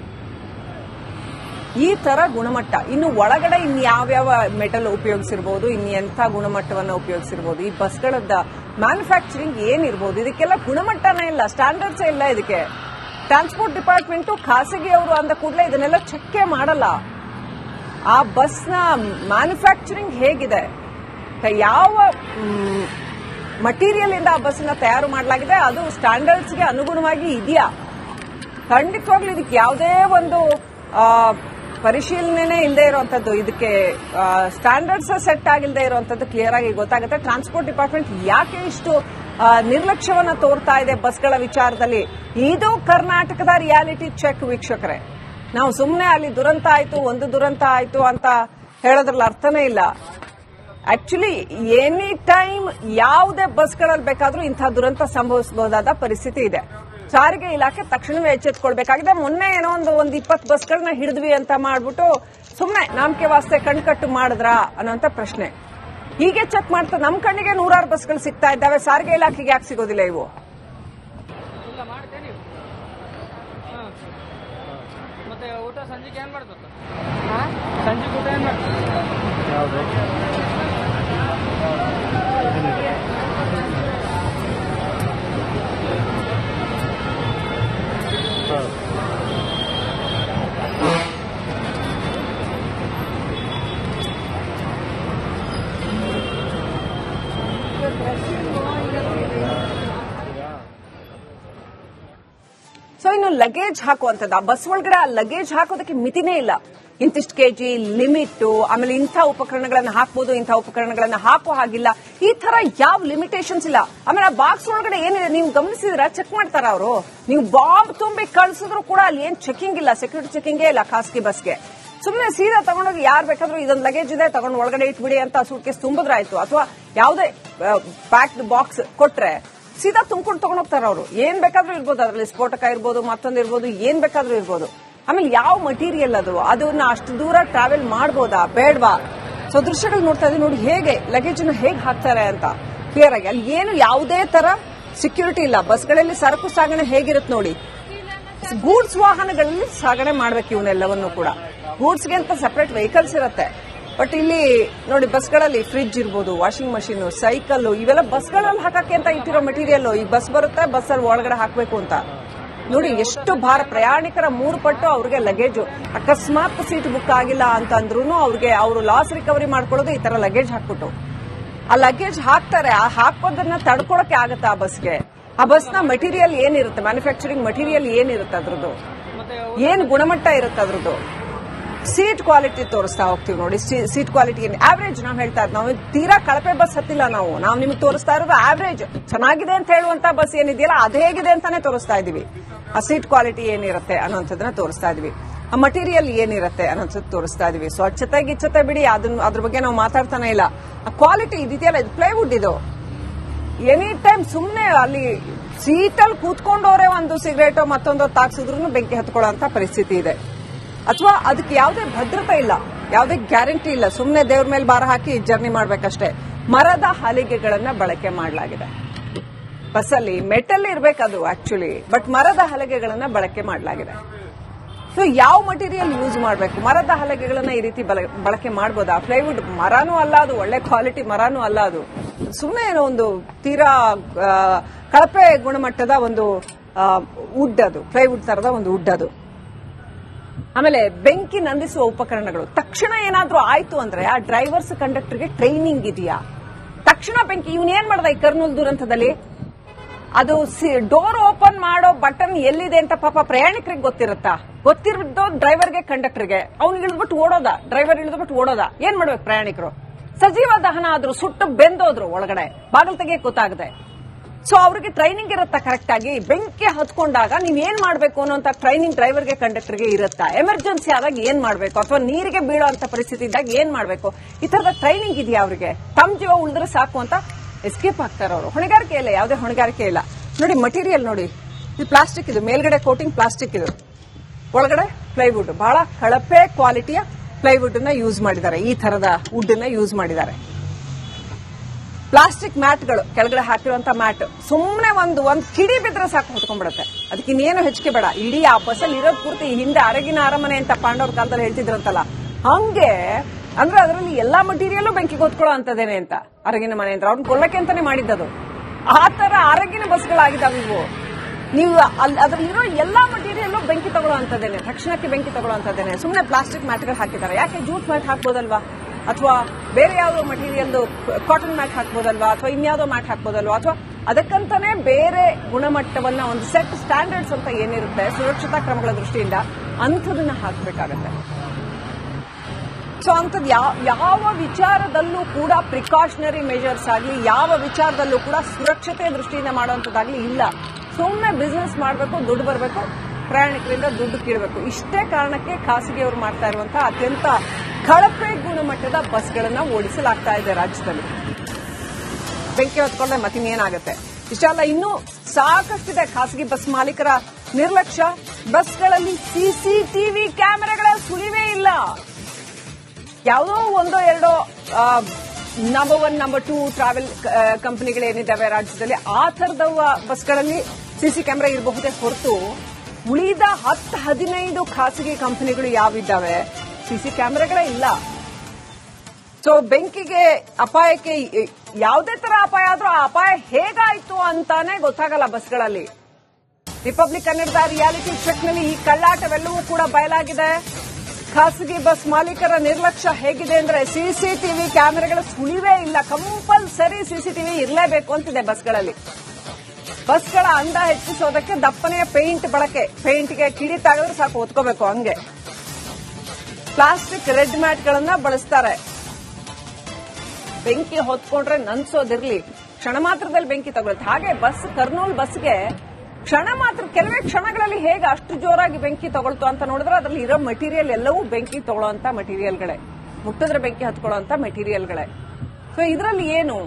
Speaker 1: ಈ ತರ ಗುಣಮಟ್ಟ, ಇನ್ನು ಒಳಗಡೆ ಇನ್ ಯಾವ್ಯಾವ ಮೆಟಲ್ ಉಪಯೋಗಿಸಿರ್ಬೋದು, ಇನ್ ಎಂಥ ಗುಣಮಟ್ಟವನ್ನ ಉಪಯೋಗಿಸಿರ್ಬೋದು, ಈ ಬಸ್ಗಳದ್ದ ಮ್ಯಾನುಫ್ಯಾಕ್ಚರಿಂಗ್ ಏನಿರ್ಬೋದು, ಇದಕ್ಕೆಲ್ಲ ಗುಣಮಟ್ಟನೇ ಇಲ್ಲ ಸ್ಟ್ಯಾಂಡರ್ಡ್ಸೇ ಇಲ್ಲ ಇದಕ್ಕೆ. ಟ್ರಾನ್ಸ್ಪೋರ್ಟ್ ಡಿಪಾರ್ಟ್ಮೆಂಟ್ ಖಾಸಗಿಯವರು ಅಂದ ಕೂಡಲೇ ಇದನ್ನೆಲ್ಲ ಚೆಕ್ಕೆ ಮಾಡಲ್ಲ. ಆ ಬಸ್ನ ಮ್ಯಾನುಫ್ಯಾಕ್ಚರಿಂಗ್ ಹೇಗಿದೆ? ಯಾವ ಮಟೀರಿಯಲ್ ಇಂದ ಆ ಬಸ್ಸನ್ನ ತಯಾರು ಮಾಡಲಾಗಿದೆ. ಅದು ಸ್ಟ್ಯಾಂಡರ್ಡ್ಸ್ಗೆ ಅನುಗುಣವಾಗಿ ಇದೆಯಾ? ಖಂಡಿತವಾಗ್ಲೂ ಇದಕ್ಕೆ ಯಾವುದೇ ಒಂದು ಪರಿಶೀಲನೆ ಇಲ್ಲದೆ ಇರುವಂತದ್ದು. ಇದಕ್ಕೆ ಸ್ಟ್ಯಾಂಡರ್ಡ್ಸ್ ಸೆಟ್ ಆಗಿಲ್ಲದೆ ಇರುವಂತದ್ದು ಕ್ಲಿಯರ್ ಆಗಿ ಗೊತ್ತಾಗುತ್ತೆ. ಟ್ರಾನ್ಸ್ಪೋರ್ಟ್ ಡಿಪಾರ್ಟ್ಮೆಂಟ್ ಯಾಕೆ ಇಷ್ಟು ನಿರ್ಲಕ್ಷ್ಯವನ್ನ ತೋರ್ತಾ ಇದೆ ಬಸ್ಗಳ ವಿಚಾರದಲ್ಲಿ? ಇದು ಕರ್ನಾಟಕದ ರಿಯಾಲಿಟಿ ಚೆಕ್ ವೀಕ್ಷಕರೇ. ನಾವು ಸುಮ್ಮನೆ ಅಲ್ಲಿ ದುರಂತ ಆಯ್ತು, ಒಂದು ದುರಂತ ಆಯ್ತು ಅಂತ ಹೇಳೋದ್ರಲ್ಲಿ ಅರ್ಥನೇ ಇಲ್ಲ. ಆಕ್ಚುಲಿ ಎನಿ ಟೈಮ್ ಯಾವುದೇ ಬಸ್ಗಳಲ್ಲಿ ಬೇಕಾದರೂ ಇಂಥ ದುರಂತ ಸಂಭವಿಸಬಹುದಾದ ಪರಿಸ್ಥಿತಿ ಇದೆ. ಸಾರಿಗೆ ಇಲಾಖೆ ತಕ್ಷಣವೇ ಎಚ್ಚೆತ್ಕೊಳ್ಬೇಕಾಗಿದೆ ಮೊನ್ನೆ ಏನೋ ಒಂದು ಒಂದು ಇಪ್ಪತ್ತು ಬಸ್ಗಳನ್ನ ಹಿಡಿದ್ವಿ ಅಂತ ಮಾಡ್ಬಿಟ್ಟು ಸುಮ್ಮನೆ ನಾಮಕೆ ವಾಸ್ತೆ ಕಣ್ಕಟ್ಟು ಮಾಡಿದ್ರಾ ಅನ್ನೋಂಥ ಪ್ರಶ್ನೆ. ಹೀಗೆ ಚೆಕ್ ಮಾಡ್ತಾ ನಮ್ಮ ಕಣ್ಣಿಗೆ ನೂರಾರು ಬಸ್ಗಳು ಸಿಗ್ತಾ ಇದ್ದಾವೆ. ಸಾರಿಗೆ ಇಲಾಖೆಗೆ ಯಾಕೆ ಸಿಗೋದಿಲ್ಲ ಇವು?
Speaker 2: ಊಟ ಸಂಜೆಗೆ ಏನು ಮಾಡ್ಬೇಕು ಏನು
Speaker 1: ಲಗೇಜ್ ಹಾಕುವಂಥದ್ದು. ಆ ಬಸ್ ಒಳಗಡೆ ಆ ಲಗೇಜ್ ಹಾಕೋದಕ್ಕೆ ಮಿತಿನೇ ಇಲ್ಲ. ಇಂತಿಷ್ಟು ಕೆಜಿ ಲಿಮಿಟ್ ಆಮೇಲೆ ಇಂಥ ಉಪಕರಣಗಳನ್ನ ಹಾಕ್ಬೋದು, ಇಂಥ ಉಪಕರಣಗಳನ್ನ ಹಾಕೋ ಹಾಗಿಲ್ಲ. ಈ ತರ ಯಾವ ಲಿಮಿಟೇಷನ್ಸ್ ಇಲ್ಲ. ಆಮೇಲೆ ಆ ಬಾಕ್ಸ್ ಒಳಗಡೆ ಏನಿದೆ? ನೀವು ಗಮನಿಸಿದ್ರ ಚೆಕ್ ಮಾಡ್ತಾರ ಅವರು? ನೀವು ಬಾಂಬ್ ತುಂಬಿ ಕಳ್ಸಿದ್ರು ಕೂಡ ಅಲ್ಲಿ ಏನ್ ಚೆಕಿಂಗ್ ಇಲ್ಲ. ಸೆಕ್ಯೂರಿಟಿ ಚೆಕಿಂಗೇ ಇಲ್ಲ ಖಾಸಗಿ ಬಸ್ಗೆ ಸುಮ್ಮನೆ ಸೀದಾ ತಗೊಂಡೋಗಿ ಯಾರು ಬೇಕಾದ್ರೂ ಇದೊಂದು ಲಗೇಜ್ ಇದೆ, ತಗೊಂಡು ಒಳಗಡೆ ಇಟ್ಬಿಡಿ ಅಂತ ಸೂಟ್ಕೇಸ್ ತುಂಬಿದ್ರಾಯ್ತು. ಅಥವಾ ಯಾವುದೇ ಪ್ಯಾಕ್ಡ್ ಬಾಕ್ಸ್ ಕೊಟ್ರೆ ಸೀದಾ ತುಂಬ್ಕೊಂಡು ಹೋಗ್ತಾರೆ ಅವರು. ಏನ್ ಬೇಕಾದ್ರೂ ಇರ್ಬೋದು, ಅದರಲ್ಲಿ ಸ್ಫೋಟಕ ಇರ್ಬೋದು, ಮತ್ತೊಂದು ಇರ್ಬೋದು, ಏನ್ ಬೇಕಾದ್ರೂ ಇರ್ಬೋದು. ಆಮೇಲೆ ಯಾವ ಮಟೀರಿಯಲ್ ಅದು ಅದನ್ನ ಅಷ್ಟು ದೂರ ಟ್ರಾವೆಲ್ ಮಾಡ್ಬೋದಾ? ಬೇಡವಾ? ಸೊ ದೃಶ್ಯಗಳು ನೋಡ್ತಾ ಇದ್ದೀವಿ ನೋಡಿ ಹೇಗೆ ಲಗೇಜ್ ಹೇಗೆ ಹಾಕ್ತಾರೆ ಅಂತ. ಕ್ಲಿಯರ್ ಆಗಿ. ಅಲ್ಲಿ ಏನು ಯಾವುದೇ ತರ ಸೆಕ್ಯೂರಿಟಿ ಇಲ್ಲ. ಬಸ್ಗಳಲ್ಲಿ ಸರಕು ಸಾಗಣೆ ಹೇಗಿರುತ್ತೆ ನೋಡಿ. ಗೂಡ್ಸ್ ವಾಹನಗಳಲ್ಲಿ ಸಾಗಣೆ ಮಾಡ್ಬೇಕು ಇವನ್ನೆಲ್ಲವನ್ನೂ ಕೂಡ. ಗೂಡ್ಸ್ಗೆ ಅಂತ ಸಪರೇಟ್ ವೆಹಿಕಲ್ಸ್ ಇರುತ್ತೆ. ಬಟ್ ಇಲ್ಲಿ ನೋಡಿ ಬಸ್ಗಳಲ್ಲಿ ಫ್ರಿಡ್ಜ್ ಇರ್ಬೋದು ವಾಷಿಂಗ್ ಮಷೀನ್ ಸೈಕಲ್ ಇವೆಲ್ಲ ಬಸ್ಗಳಲ್ಲಿ ಹಾಕಕ್ಕೆ ಅಂತ ಇಟ್ಟಿರೋ ಮೆಟೀರಿಯಲ್ ಈ ಬಸ್ ಬರುತ್ತೆ ಬಸ್ ಅಲ್ಲಿ ಒಳಗಡೆ ಹಾಕಬೇಕು ಅಂತ. ನೋಡಿ ಎಷ್ಟು ಭಾರ ಪ್ರಯಾಣಿಕರ ಮೂರು ಪಟ್ಟು ಅವ್ರಿಗೆ ಲಗೇಜ್ ಅಕಸ್ಮಾತ್ ಸೀಟ್ ಬುಕ್ ಆಗಿಲ್ಲ ಅಂತಂದ್ರೂ ಅವ್ರಿಗೆ ಅವರು ಲಾಸ್ ರಿಕವರಿ ಮಾಡ್ಕೊಳ್ಳೋದು ಈ ತರ ಲಗೇಜ್ ಹಾಕ್ಬಿಟ್ಟು. ಆ ಲಗೇಜ್ ಹಾಕ್ತಾರೆ, ಆ ಹಾಕೋದನ್ನ ತಡ್ಕೊಳಕ್ಕೆ ಆಗತ್ತೆ ಆ ಬಸ್ಗೆ ಆ ಬಸ್ನ ಮೆಟೀರಿಯಲ್ ಏನಿರುತ್ತೆ ಮ್ಯಾನುಫ್ಯಾಕ್ಚರಿಂಗ್ ಮೆಟೀರಿಯಲ್ ಏನಿರುತ್ತೆ ಅದ್ರದ್ದು? ಏನ್ ಗುಣಮಟ್ಟ ಇರುತ್ತೆ ಅದ್ರದ್ದು? ಸೀಟ್ ಕ್ವಾಲಿಟಿ ತೋರಿಸ್ತಾ ಹೋಗ್ತೀವಿ ನೋಡಿ. ಸೀಟ್ ಕ್ವಾಲಿಟಿ ಏನು ಆವ್ರೇಜ್ ನಾವು ಹೇಳ್ತಾ ಇದ್ದೀವಿ ನಾವು ತೀರಾ ಕಳಪೆ ಬಸ್ ಹತ್ತಿಲ್ಲ ನಾವು. ನಾವು ನಿಮ್ಗೆ ತೋರಿಸ್ತಾ ಇರೋದು ಆವ್ರೇಜ್ ಚೆನ್ನಾಗಿದೆ ಅಂತ ಹೇಳುವಂತ ಬಸ್ ಏನಿದೆಯಲ್ಲ, ಅದು ಹೇಗಿದೆ ಅಂತಾನೆ ತೋರಿಸ್ತಾ ಇದೀವಿ ಆ ಸೀಟ್ ಕ್ವಾಲಿಟಿ ಏನಿರುತ್ತೆ ಅನ್ನೋಂಥದ್ದನ್ನ ತೋರಿಸ್ತಾ ಇದೀವಿ ಆ ಮಟೀರಿಯಲ್ ಏನಿರುತ್ತೆ ಅನ್ನೋದ್ ತೋರಿಸ್ತಾ ಇದೀವಿ ಸ್ವಚ್ಛತೆ ಗಿಚ್ಚತೆ ಬಿಡಿ ಅದನ್ನ ಅದ್ರ ಬಗ್ಗೆ ನಾವು ಮಾತಾಡ್ತಾನೆ ಇಲ್ಲ. ಆ ಕ್ವಾಲಿಟಿ ಇದೆಯಲ್ಲ ಇದು ಪ್ಲೇವುಡ್ ಇದು. ಎನಿ ಟೈಮ್ ಸುಮ್ಮನೆ ಅಲ್ಲಿ ಸೀಟಲ್ಲಿ ಕೂತ್ಕೊಂಡವರೇ ಒಂದು ಸಿಗರೇಟ್ ಮತ್ತೊಂದು ತಾಕ್ಸಿದ್ರು ಬೆಂಕಿ ಹತ್ಕೊಳ್ಳೋ ಪರಿಸ್ಥಿತಿ ಇದೆ. ಅಥವಾ ಅದಕ್ಕೆ ಯಾವುದೇ ಭದ್ರತೆ ಇಲ್ಲ, ಯಾವುದೇ ಗ್ಯಾರಂಟಿ ಇಲ್ಲ ಸುಮ್ಮನೆ ದೇವ್ರ ಮೇಲೆ ಭಾರ ಹಾಕಿ ಜರ್ನಿ ಮಾಡ್ಬೇಕಷ್ಟೇ. ಮರದ ಹಲಿಗೆಗಳನ್ನ ಬಳಕೆ ಮಾಡಲಾಗಿದೆ. ಬಸ್ಸಲ್ಲಿ ಮೆಟಲ್ ಇರಬೇಕದು ಆಕ್ಚುಲಿ ಬಟ್ ಮರದ ಹಲಗೆಗಳನ್ನ ಬಳಕೆ ಮಾಡಲಾಗಿದೆ. ಸೊ ಯಾವ ಮಟೀರಿಯಲ್ ಯೂಸ್ ಮಾಡಬೇಕು? ಮರದ ಹಲಗೆಗಳನ್ನ ಈ ರೀತಿ ಬಳಕೆ ಮಾಡಬಹುದಾ ಪ್ಲೈವುಡ್ ಮರನೂ ಅಲ್ಲ ಅದು, ಒಳ್ಳೆ ಕ್ವಾಲಿಟಿ ಮರನೂ ಅಲ್ಲ ಅದು. ಸುಮ್ಮನೆ ಏನೋ ಒಂದು ತೀರಾ ಕಳಪೆ ಗುಣಮಟ್ಟದ ಒಂದು ವುಡ್ ಅದು ಪ್ಲೈವುಡ್ ತರದ ಒಂದು ವುಡ್ ಅದು. ಆಮೇಲೆ ಬೆಂಕಿ ನಂದಿಸುವ ಉಪಕರಣಗಳು. ತಕ್ಷಣ ಏನಾದ್ರೂ ಆಯ್ತು ಅಂದ್ರೆ ಆ ಡ್ರೈವರ್ಸ್ ಕಂಡಕ್ಟರ್ಗೆ ಟ್ರೈನಿಂಗ್ ಇದೆಯಾ? ತಕ್ಷಣ ಬೆಂಕಿ, ಇವನ್ ಏನ್ ಮಾಡ್ದ ಈ ಕರ್ನೂಲ್ ದುರಂತದಲ್ಲಿ? ಅದು ಡೋರ್ ಓಪನ್ ಮಾಡೋ ಬಟನ್ ಎಲ್ಲಿದೆ ಅಂತ ಪಾಪ ಪ್ರಯಾಣಿಕರಿಗೆ ಗೊತ್ತಿರುತ್ತಾ? ಗೊತ್ತಿರೋದು ಡ್ರೈವರ್ಗೆ ಕಂಡಕ್ಟರ್ಗೆ ಅವ್ನು ಇಳಿದ್ಬಿಟ್ಟು ಓಡೋದ ಡ್ರೈವರ್ ಇಳಿದ್ಬಿಟ್ಟು ಓಡೋದ. ಏನ್ ಮಾಡ್ಬೇಕು ಪ್ರಯಾಣಿಕರು? ಸಜೀವ ದಹನ ಆದ್ರು, ಸುಟ್ಟು ಬೆಂದೋದ್ರು ಒಳಗಡೆ. ಬಾಗಿಲು ತೆಗಿಯಕ್ ಗೊತ್ತಾಗದೆ. ಸೊ ಅವ್ರಿಗೆ ಟ್ರೈನಿಂಗ್ ಇರುತ್ತಾ ಕರೆಕ್ಟ್ ಆಗಿ, ಬೆಂಕಿ ಹತ್ಕೊಂಡಾಗ ನೀವ್ ಏನ್ ಮಾಡ್ಬೇಕು ಅನ್ನೋಂತ ಟ್ರೈನಿಂಗ್ ಡ್ರೈವರ್ಗೆ ಕಂಡಕ್ಟರ್ಗೆ ಇರುತ್ತಾ? ಎಮರ್ಜೆನ್ಸಿ ಆದಾಗ ಏನ್ ಮಾಡ್ಬೇಕು? ಅಥವಾ ನೀರಿಗೆ ಬೀಳೋ ಅಂತ ಪರಿಸ್ಥಿತಿ ಇದ್ದಾಗ ಏನ್ ಮಾಡ್ಬೇಕು? ಈ ತರದ ಟ್ರೈನಿಂಗ್ ಇದೆಯಾ ಅವ್ರಿಗೆ? ತಮ್ ಜೀವ ಉಳಿದ್ರೆ ಸಾಕು ಅಂತ ಎಸ್ಕೇಪ್ ಆಗ್ತಾರ ಅವರು. ಹೊಣೆಗಾರಿಕೆ ಇಲ್ಲ, ಯಾವುದೇ ಹೊಣೆಗಾರಿಕೆ ಇಲ್ಲ. ನೋಡಿ ಮಟೀರಿಯಲ್ ನೋಡಿ. ಇದು ಪ್ಲಾಸ್ಟಿಕ್ ಇದು. ಮೇಲ್ಗಡೆ ಕೋಟಿಂಗ್ ಪ್ಲಾಸ್ಟಿಕ್ ಇದು. ಒಳಗಡೆ ಪ್ಲೈವುಡ್ ಬಹಳ ಕಳಪೆ ಕ್ವಾಲಿಟಿಯ ಪ್ಲೈವುಡ್ನ ಯೂಸ್ ಮಾಡಿದ್ದಾರೆ. ಈ ತರದ ವುಡ್ನ ಯೂಸ್ ಮಾಡಿದ್ದಾರೆ. ಪ್ಲಾಸ್ಟಿಕ್ ಮ್ಯಾಟ್ಗಳು, ಕೆಳಗಡೆ ಹಾಕಿರುವಂತ ಮ್ಯಾಟ್. ಸುಮ್ಮನೆ ಒಂದು ಒಂದು ಕಿಡಿ ಬಿದ್ರೆ ಸಾಕು ಹೊತ್ಕೊಂಡ್ಬಿಡುತ್ತೆ. ಅದಕ್ಕೆ ಇನ್ನೇನು ಹೆಚ್ಚಿಗೆ ಬೇಡ. ಇಡೀ ಆ ಫಸಲ್ ಇರೋದ್ ಪೂರ್ತಿ ಹಿಂದೆ ಅರಗಿನ ಅರಮನೆ ಅಂತ ಪಾಂಡವ್ರ ಕಾಲದಲ್ಲಿ ಹೇಳ್ತಿದ್ರಂತಲ್ಲ. ಹಂಗೆ, ಅಂದ್ರೆ ಅದರಲ್ಲಿ ಎಲ್ಲಾ ಮಟೀರಿಯಲ್ ಬೆಂಕಿ ಹೊತ್ಕೊಳ್ಳೋ ಅಂತದೇನೆ ಅಂತ. ಅರಗಿನ ಮನೆ ಅಂತ. ಅವ್ರನ್ನ ಕೊಲ್ಲಕ್ಕೆ ಅಂತಾನೆ ಮಾಡಿದ್ದದು. ಆ ತರ ಅರಗಿನ ಬಸ್ಗಳಾಗಿದ್ದಾವೆ ಇವು. ನೀವು ಅಲ್ಲಿ ಅದ್ರಲ್ಲಿರೋ ಎಲ್ಲಾ ಮಟೀರಿಯಲ್ ಬೆಂಕಿ ತಗೊಳ್ಳೋ ಅಂತದೇನೆ ತಕ್ಷಣಕ್ಕೆ ಬೆಂಕಿ ತಗೊಳ್ಳೋ ಅಂತದೇನೆ ಸುಮ್ಮನೆ ಪ್ಲಾಸ್ಟಿಕ್ ಮ್ಯಾಟ್ಗಳು ಹಾಕಿದ್ದಾರೆ. ಯಾಕೆ ಜೂಟ್ ಮ್ಯಾಟ್ ಹಾಕ್ಬೋದಲ್ವಾ? ಅಥವಾ ಬೇರೆ ಯಾವುದೋ ಮಟೀರಿಯಲ್ ಕಾಟನ್ ಮ್ಯಾಟ್ ಹಾಕ್ಬೋದಲ್ವಾ ಅಥವಾ ಇನ್ಯಾವುದೋ ಮ್ಯಾಟ್ ಹಾಕ್ಬೋದಲ್ವಾ ಅಥವಾ ಅದಕ್ಕಂತಾನೆ ಬೇರೆ ಗುಣಮಟ್ಟವನ್ನ ಒಂದು ಸೆಟ್ ಸ್ಟ್ಯಾಂಡರ್ಡ್ಸ್ ಅಂತ ಏನಿರುತ್ತೆ ಸುರಕ್ಷತಾ ಕ್ರಮಗಳ ದೃಷ್ಟಿಯಿಂದ ಅಂಥದನ್ನ ಹಾಕಬೇಕಾಗತ್ತೆ. ಸೊ ಅಂಥದ್ದು ಯಾವ ವಿಚಾರದಲ್ಲೂ ಕೂಡ ಪ್ರಿಕಾಷನರಿ ಮೆಜರ್ಸ್ ಆಗಲಿ, ಯಾವ ವಿಚಾರದಲ್ಲೂ ಕೂಡ ಸುರಕ್ಷತೆ ದೃಷ್ಟಿಯಿಂದ ಮಾಡುವಂಥದ್ದಾಗ್ಲಿ ಇಲ್ಲ. ಸುಮ್ಮನೆ ಬಿಸ್ನೆಸ್ ಮಾಡಬೇಕು, ದುಡ್ಡು ಬರಬೇಕು, ಪ್ರಯಾಣಿಕರಿಂದ ದುಡ್ಡು ಕೀಳಬೇಕು. ಇಷ್ಟೇ ಕಾರಣಕ್ಕೆ ಖಾಸಗಿಯವರು ಮಾಡ್ತಾ ಇರುವಂತಹ ಅತ್ಯಂತ ಕಳಪೆ ಗುಣಮಟ್ಟದ ಬಸ್ಗಳನ್ನ ಓಡಿಸಲಾಗ್ತಾ ಇದೆ ರಾಜ್ಯದಲ್ಲಿ. ಬೆಂಕಿ ಹೊತ್ಕೊಂಡ್ರೆ ಮತ್ತಿನ್ನೇನಾಗುತ್ತೆ? ಇಷ್ಟಲ್ಲ, ಇನ್ನೂ ಸಾಕಷ್ಟಿದೆ ಖಾಸಗಿ ಬಸ್ ಮಾಲೀಕರ ನಿರ್ಲಕ್ಷ್ಯ. ಬಸ್ಗಳಲ್ಲಿ ಸಿಸಿಟಿವಿ ಕ್ಯಾಮೆರಾಗಳ ಸುಳಿವೇ ಇಲ್ಲ. ಯಾವುದೋ ಒಂದೋ ಎರಡೋ number one number two travel ಕಂಪನಿಗಳೇನಿದ್ದಾವೆ ರಾಜ್ಯದಲ್ಲಿ, ಆ ಥರದ ಬಸ್ಗಳಲ್ಲಿ ಸಿಸಿ ಕ್ಯಾಮೆರಾ ಇರಬಹುದೇ ಹೊರತು ಉಳಿದ ಹತ್ತು ಹದಿನೈದು ಖಾಸಗಿ ಕಂಪನಿಗಳು ಯಾವಿದ್ದಾವೆ? ಸಿಸಿ ಕ್ಯಾಮೆರಾಗಳೇ ಇಲ್ಲ. ಸೊ ಬೆಂಕಿಗೆ ಅಪಾಯಕ್ಕೆ ಯಾವುದೇ ತರ ಅಪಾಯ ಆದ್ರೂ ಆ ಅಪಾಯ ಹೇಗಾಯ್ತು ಅಂತಾನೆ ಗೊತ್ತಾಗಲ್ಲ ಬಸ್ಗಳಲ್ಲಿ. ರಿಪಬ್ಲಿಕ್ ಕನ್ನಡದ ರಿಯಾಲಿಟಿ ಚೆಕ್ನಲ್ಲಿ ಈ ಕಳ್ಳಾಟವೆಲ್ಲವೂ ಕೂಡ ಬಯಲಾಗಿದೆ. ಖಾಸಗಿ ಬಸ್ ಮಾಲೀಕರ ನಿರ್ಲಕ್ಷ್ಯ ಹೇಗಿದೆ ಅಂದ್ರೆ ಸಿಸಿಟಿವಿ ಕ್ಯಾಮೆರಾಗಳ ಸುಳಿವೇ ಇಲ್ಲ. ಕಂಪಲ್ಸರಿ ಸಿಸಿಟಿವಿ ಇರಲೇಬೇಕು ಅಂತಿದೆ ಬಸ್ಗಳಲ್ಲಿ. ಬಸ್ಗಳ ಅಂದ ಹೆಚ್ಚಿಸೋದಕ್ಕೆ ದಪ್ಪನೆಯ ಪೇಂಟ್ ಬಳಕೆ. ಪೇಂಟ್ಗೆ ಕಿಡಿ ತಾಗಿದ್ರೆ ಸಾಕು ಓದ್ಕೋಬೇಕು ಹಂಗೆ. ಪ್ಲಾಸ್ಟಿಕ್ ರೆಡ್ ಮ್ಯಾಟ್ಗಳನ್ನ ಬಳಸ್ತಾರೆ. ಬೆಂಕಿ ಹೊತ್ಕೊಂಡ್ರೆ ನನ್ಸೋದಿರ್ಲಿ ಕ್ಷಣ ಮಾತ್ರದಲ್ಲಿ ಬೆಂಕಿ ತಗೊಳುತ್ತೆ ಹಾಗೆ ಬಸ್, ಕರ್ನೂಲ್ ಬಸ್ಗೆ ಕ್ಷಣ ಮಾತ್ರ, ಕೆಲವೇ ಕ್ಷಣಗಳಲ್ಲಿ ಹೇಗೆ ಅಷ್ಟು ಜೋರಾಗಿ ಬೆಂಕಿ ತಗೊಳ್ತು ಅಂತ ನೋಡಿದ್ರೆ ಅದರಲ್ಲಿ ಇರೋ ಮಟೀರಿಯಲ್ ಎಲ್ಲವೂ ಬೆಂಕಿ ತಗೊಳ್ಳೋಂತ ಮಟೀರಿಯಲ್ಗಳೇ ಮುಟ್ಟಿದ್ರೆ ಬೆಂಕಿ ಹತ್ಕೊಳ್ಳೋಂತ ಮಟೀರಿಯಲ್ಗಳೇ ಸೊ ಇದರಲ್ಲಿ ಏನು?